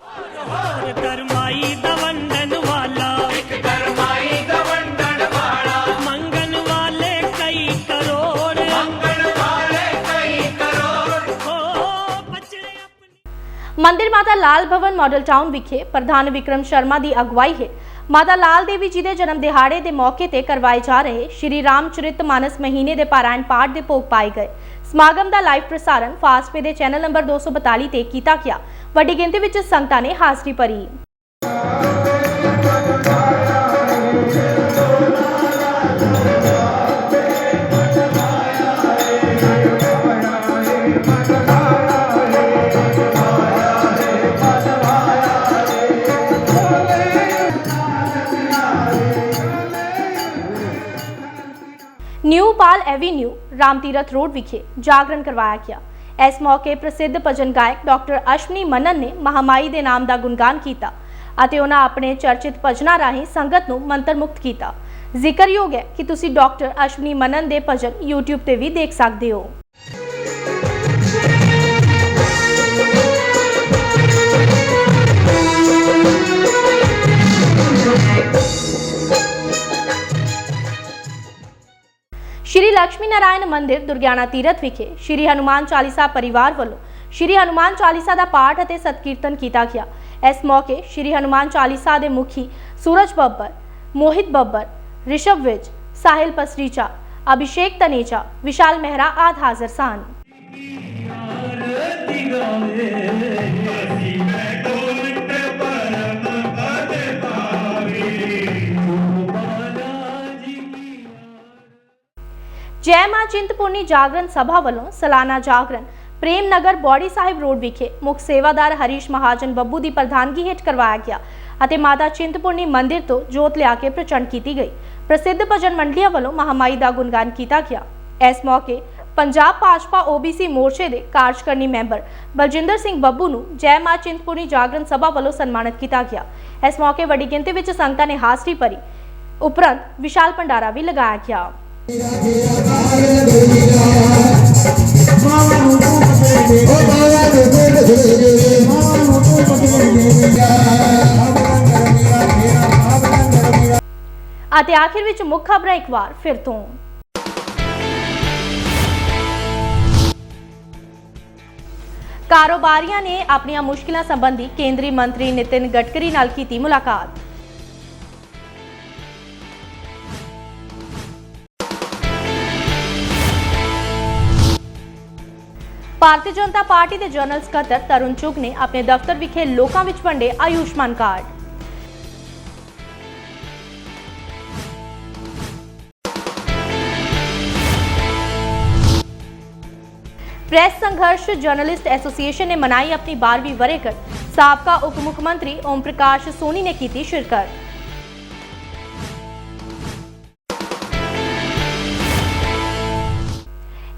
ਮੰਦਿਰ ਮਾਤਾ ਲਾਲ ਭਵਨ ਮਾਡਲ ਟਾਊਨ ਵਿਖੇ ਪ੍ਰਧਾਨ ਵਿਕਰਮ ਸ਼ਰਮਾ ਦੀ ਅਗਵਾਈ ਹੈ ਮਾਤਾ ਲਾਲ ਦੇਵੀ ਜੀ ਦੇ ਜਨਮ ਦਿਹਾੜੇ ਦੇ ਮੌਕੇ ਤੇ ਕਰਵਾਏ ਜਾ ਰਹੇ ਸ਼੍ਰੀ ਰਾਮਚਰਿਤ ਮਾਨਸ ਮਹੀਨੇ ਦੇ ਪਾਰਾਇਣ ਪਾਠ ਦੇ ਭੋਗ ਪਾਏ ਗਏ। ਸਮਾਗਮ ਦਾ ਲਾਈਵ ਪ੍ਰਸਾਰਣ ਫਾਸਟਵੇ ਦੇ ਚੈਨਲ ਨੰਬਰ 242 ਤੇ ਕੀਤਾ ਗਿਆ। ਵੱਡੀ ਗਿਣਤੀ ਵਿੱਚ ਸੰਗਤਾਂ ਨੇ ਹਾਜ਼ਰੀ ਭਰੀ। New Pal avenue Ramtirath road ਵਿਖੇ ਜਾਗਰਣ ਕਰਵਾਇਆ ਗਿਆ। ਇਸ ਮੌਕੇ ਪ੍ਰਸਿੱਧ ਭਜਨ ਗਾਇਕ ਡਾਕਟਰ ਅਸ਼ਵਨੀ ਮਨਨ ਨੇ ਮਹਾਮਾਈ ਦੇ ਨਾਮ ਦਾ ਗੁਣਗਾਨ ਕੀਤਾ ਅਤੇ ਉਹਨਾਂ ਆਪਣੇ ਚਰਚਿਤ ਭਜਨਾਂ ਰਾਹੀਂ ਸੰਗਤ ਨੂੰ ਮੰਤਰ ਮੁਕਤ ਕੀਤਾ। ਜ਼ਿਕਰਯੋਗ ਹੈ ਕਿ ਤੁਸੀਂ ਡਾਕਟਰ ਅਸ਼ਵਨੀ ਮਨਨ ਦੇ ਭਜਨ YouTube ਤੇ ਵੀ ਦੇਖ ਸਕਦੇ ਹੋ। ਸ਼੍ਰੀ ਲక్ష్ਮੀ ਨਾਰਾਇਣ ਮੰਦਿਰ ਦੁਰਗਿਆਣਾ ਤੀਰਥ ਵਿਖੇ ਸ਼੍ਰੀ ਹਨੂਮਾਨ ਚਾਲੀਸਾ ਪਰਿਵਾਰ ਵੱਲੋਂ ਸ਼੍ਰੀ ਹਨੂਮਾਨ ਚਾਲੀਸਾ ਦਾ ਪਾਠ ਅਤੇ ਸਤਕੀਰਤਨ ਕੀਤਾ ਗਿਆ ਇਸ ਮੌਕੇ ਸ਼੍ਰੀ ਹਨੂਮਾਨ ਚਾਲੀਸਾ ਦੇ ਮੁਖੀ ਸੂਰਜ ਬੱਬਰ ਮੋਹਿਤ ਬੱਬਰ ਰਿਸ਼ਵ ਵਿਜ ਸਾਹਿਲ ਪਸਰੀਚਾ ਅਭਿਸ਼ੇਕ ਤਨੇਚਾ ਵਿਸ਼ਾਲ ਮਹਿਰਾ ਆਦਿ ਹਾਜ਼ਰ ਸਨ ਜੈ ਮਾਂ ਚਿੰਤਪੁਰਨੀ ਜਾਗਰਣ ਸਭਾ ਵੱਲੋਂ ਸਾਲਾਨਾ ਜਾਗਰਣ ਪ੍ਰੇਮ ਨਗਰ ਬੋੜੀ ਸਾਹਿਬ ਰੋਡ ਵਿਖੇ ਮੁੱਖ ਸੇਵਾਦਾਰ ਹਰੀਸ਼ ਮਹਾਜਨ ਬੱਬੂ ਦੀ ਪ੍ਰਧਾਨਗੀ ਹੇਠ ਕਰਵਾਇਆ ਗਿਆ ਅਤੇ ਮਾਤਾ ਚਿੰਤਪੁਰਨੀ ਮੰਦਿਰ ਤੋਂ ਜੋਤ ਲਿਆ ਕੇ ਪ੍ਰਚੰਡ ਕੀਤੀ ਗਈ ਪ੍ਰਸਿੱਧ ਭਜਨ ਮੰਡਲੀਆਂ ਵੱਲੋਂ ਮਹਾਮਾਈ ਦਾ ਗੁਣਗਾਨ ਕੀਤਾ ਗਿਆ ਇਸ ਮੌਕੇ ਪੰਜਾਬ ਭਾਜਪਾ OBC ਮੋਰਚੇ ਦੇ ਕਾਰਜਕਰਨੀ ਮੈਂਬਰ ਬਲਜਿੰਦਰ ਸਿੰਘ ਬੱਬੂ ਨੂੰ ਜੈ ਮਾਂ ਚਿੰਤਪੁਰਨੀ ਜਾਗਰਣ ਸਭਾ ਵੱਲੋਂ ਸਨਮਾਨਿਤ ਕੀਤਾ ਗਿਆ ਇਸ ਮੌਕੇ ਵੱਡੀ ਗਿਣਤੀ ਵਿੱਚ ਸੰਗਤਾਂ ਨੇ ਹਾਜ਼ਰੀ ਭਰੀ ਉਪਰੰਤ ਵਿਸ਼ਾਲ ਭੰਡਾਰਾ ਵੀ ਲਗਾਇਆ ਗਿਆ ਅਤੇ ਆਖਿਰ ਵਿੱਚ ਮੁੱਖ ਖਬਰਾਂ ਇੱਕ ਵਾਰ ਫਿਰ ਤੋਂ। ਕਾਰੋਬਾਰੀਆਂ ਨੇ ਆਪਣੀਆਂ ਮੁਸ਼ਕਿਲਾਂ ਸੰਬੰਧੀ ਕੇਂਦਰੀ ਮੰਤਰੀ ਨਿਤਿਨ ਗਡਕਰੀ ਨਾਲ ਕੀਤੀ ਮੁਲਾਕਾਤ। ਭਾਰਤੀ ਜਨਤਾ ਪਾਰਟੀ ਦੇ ਜਨਰਲ ਸਕੱਤਰ ਤਰੁਣ ਚੁਗ ਨੇ ਆਪਣੇ ਦਫ਼ਤਰ ਵਿਖੇ ਲੋਕਾਂ ਵਿੱਚ ਵੰਡੇ Ayushman card press Sangharsh journalist association ने मनाई अपनी बारहवीं वरेगढ़ साबका उप मुख्यमंत्री ओम प्रकाश सोनी ने की थी शिरकत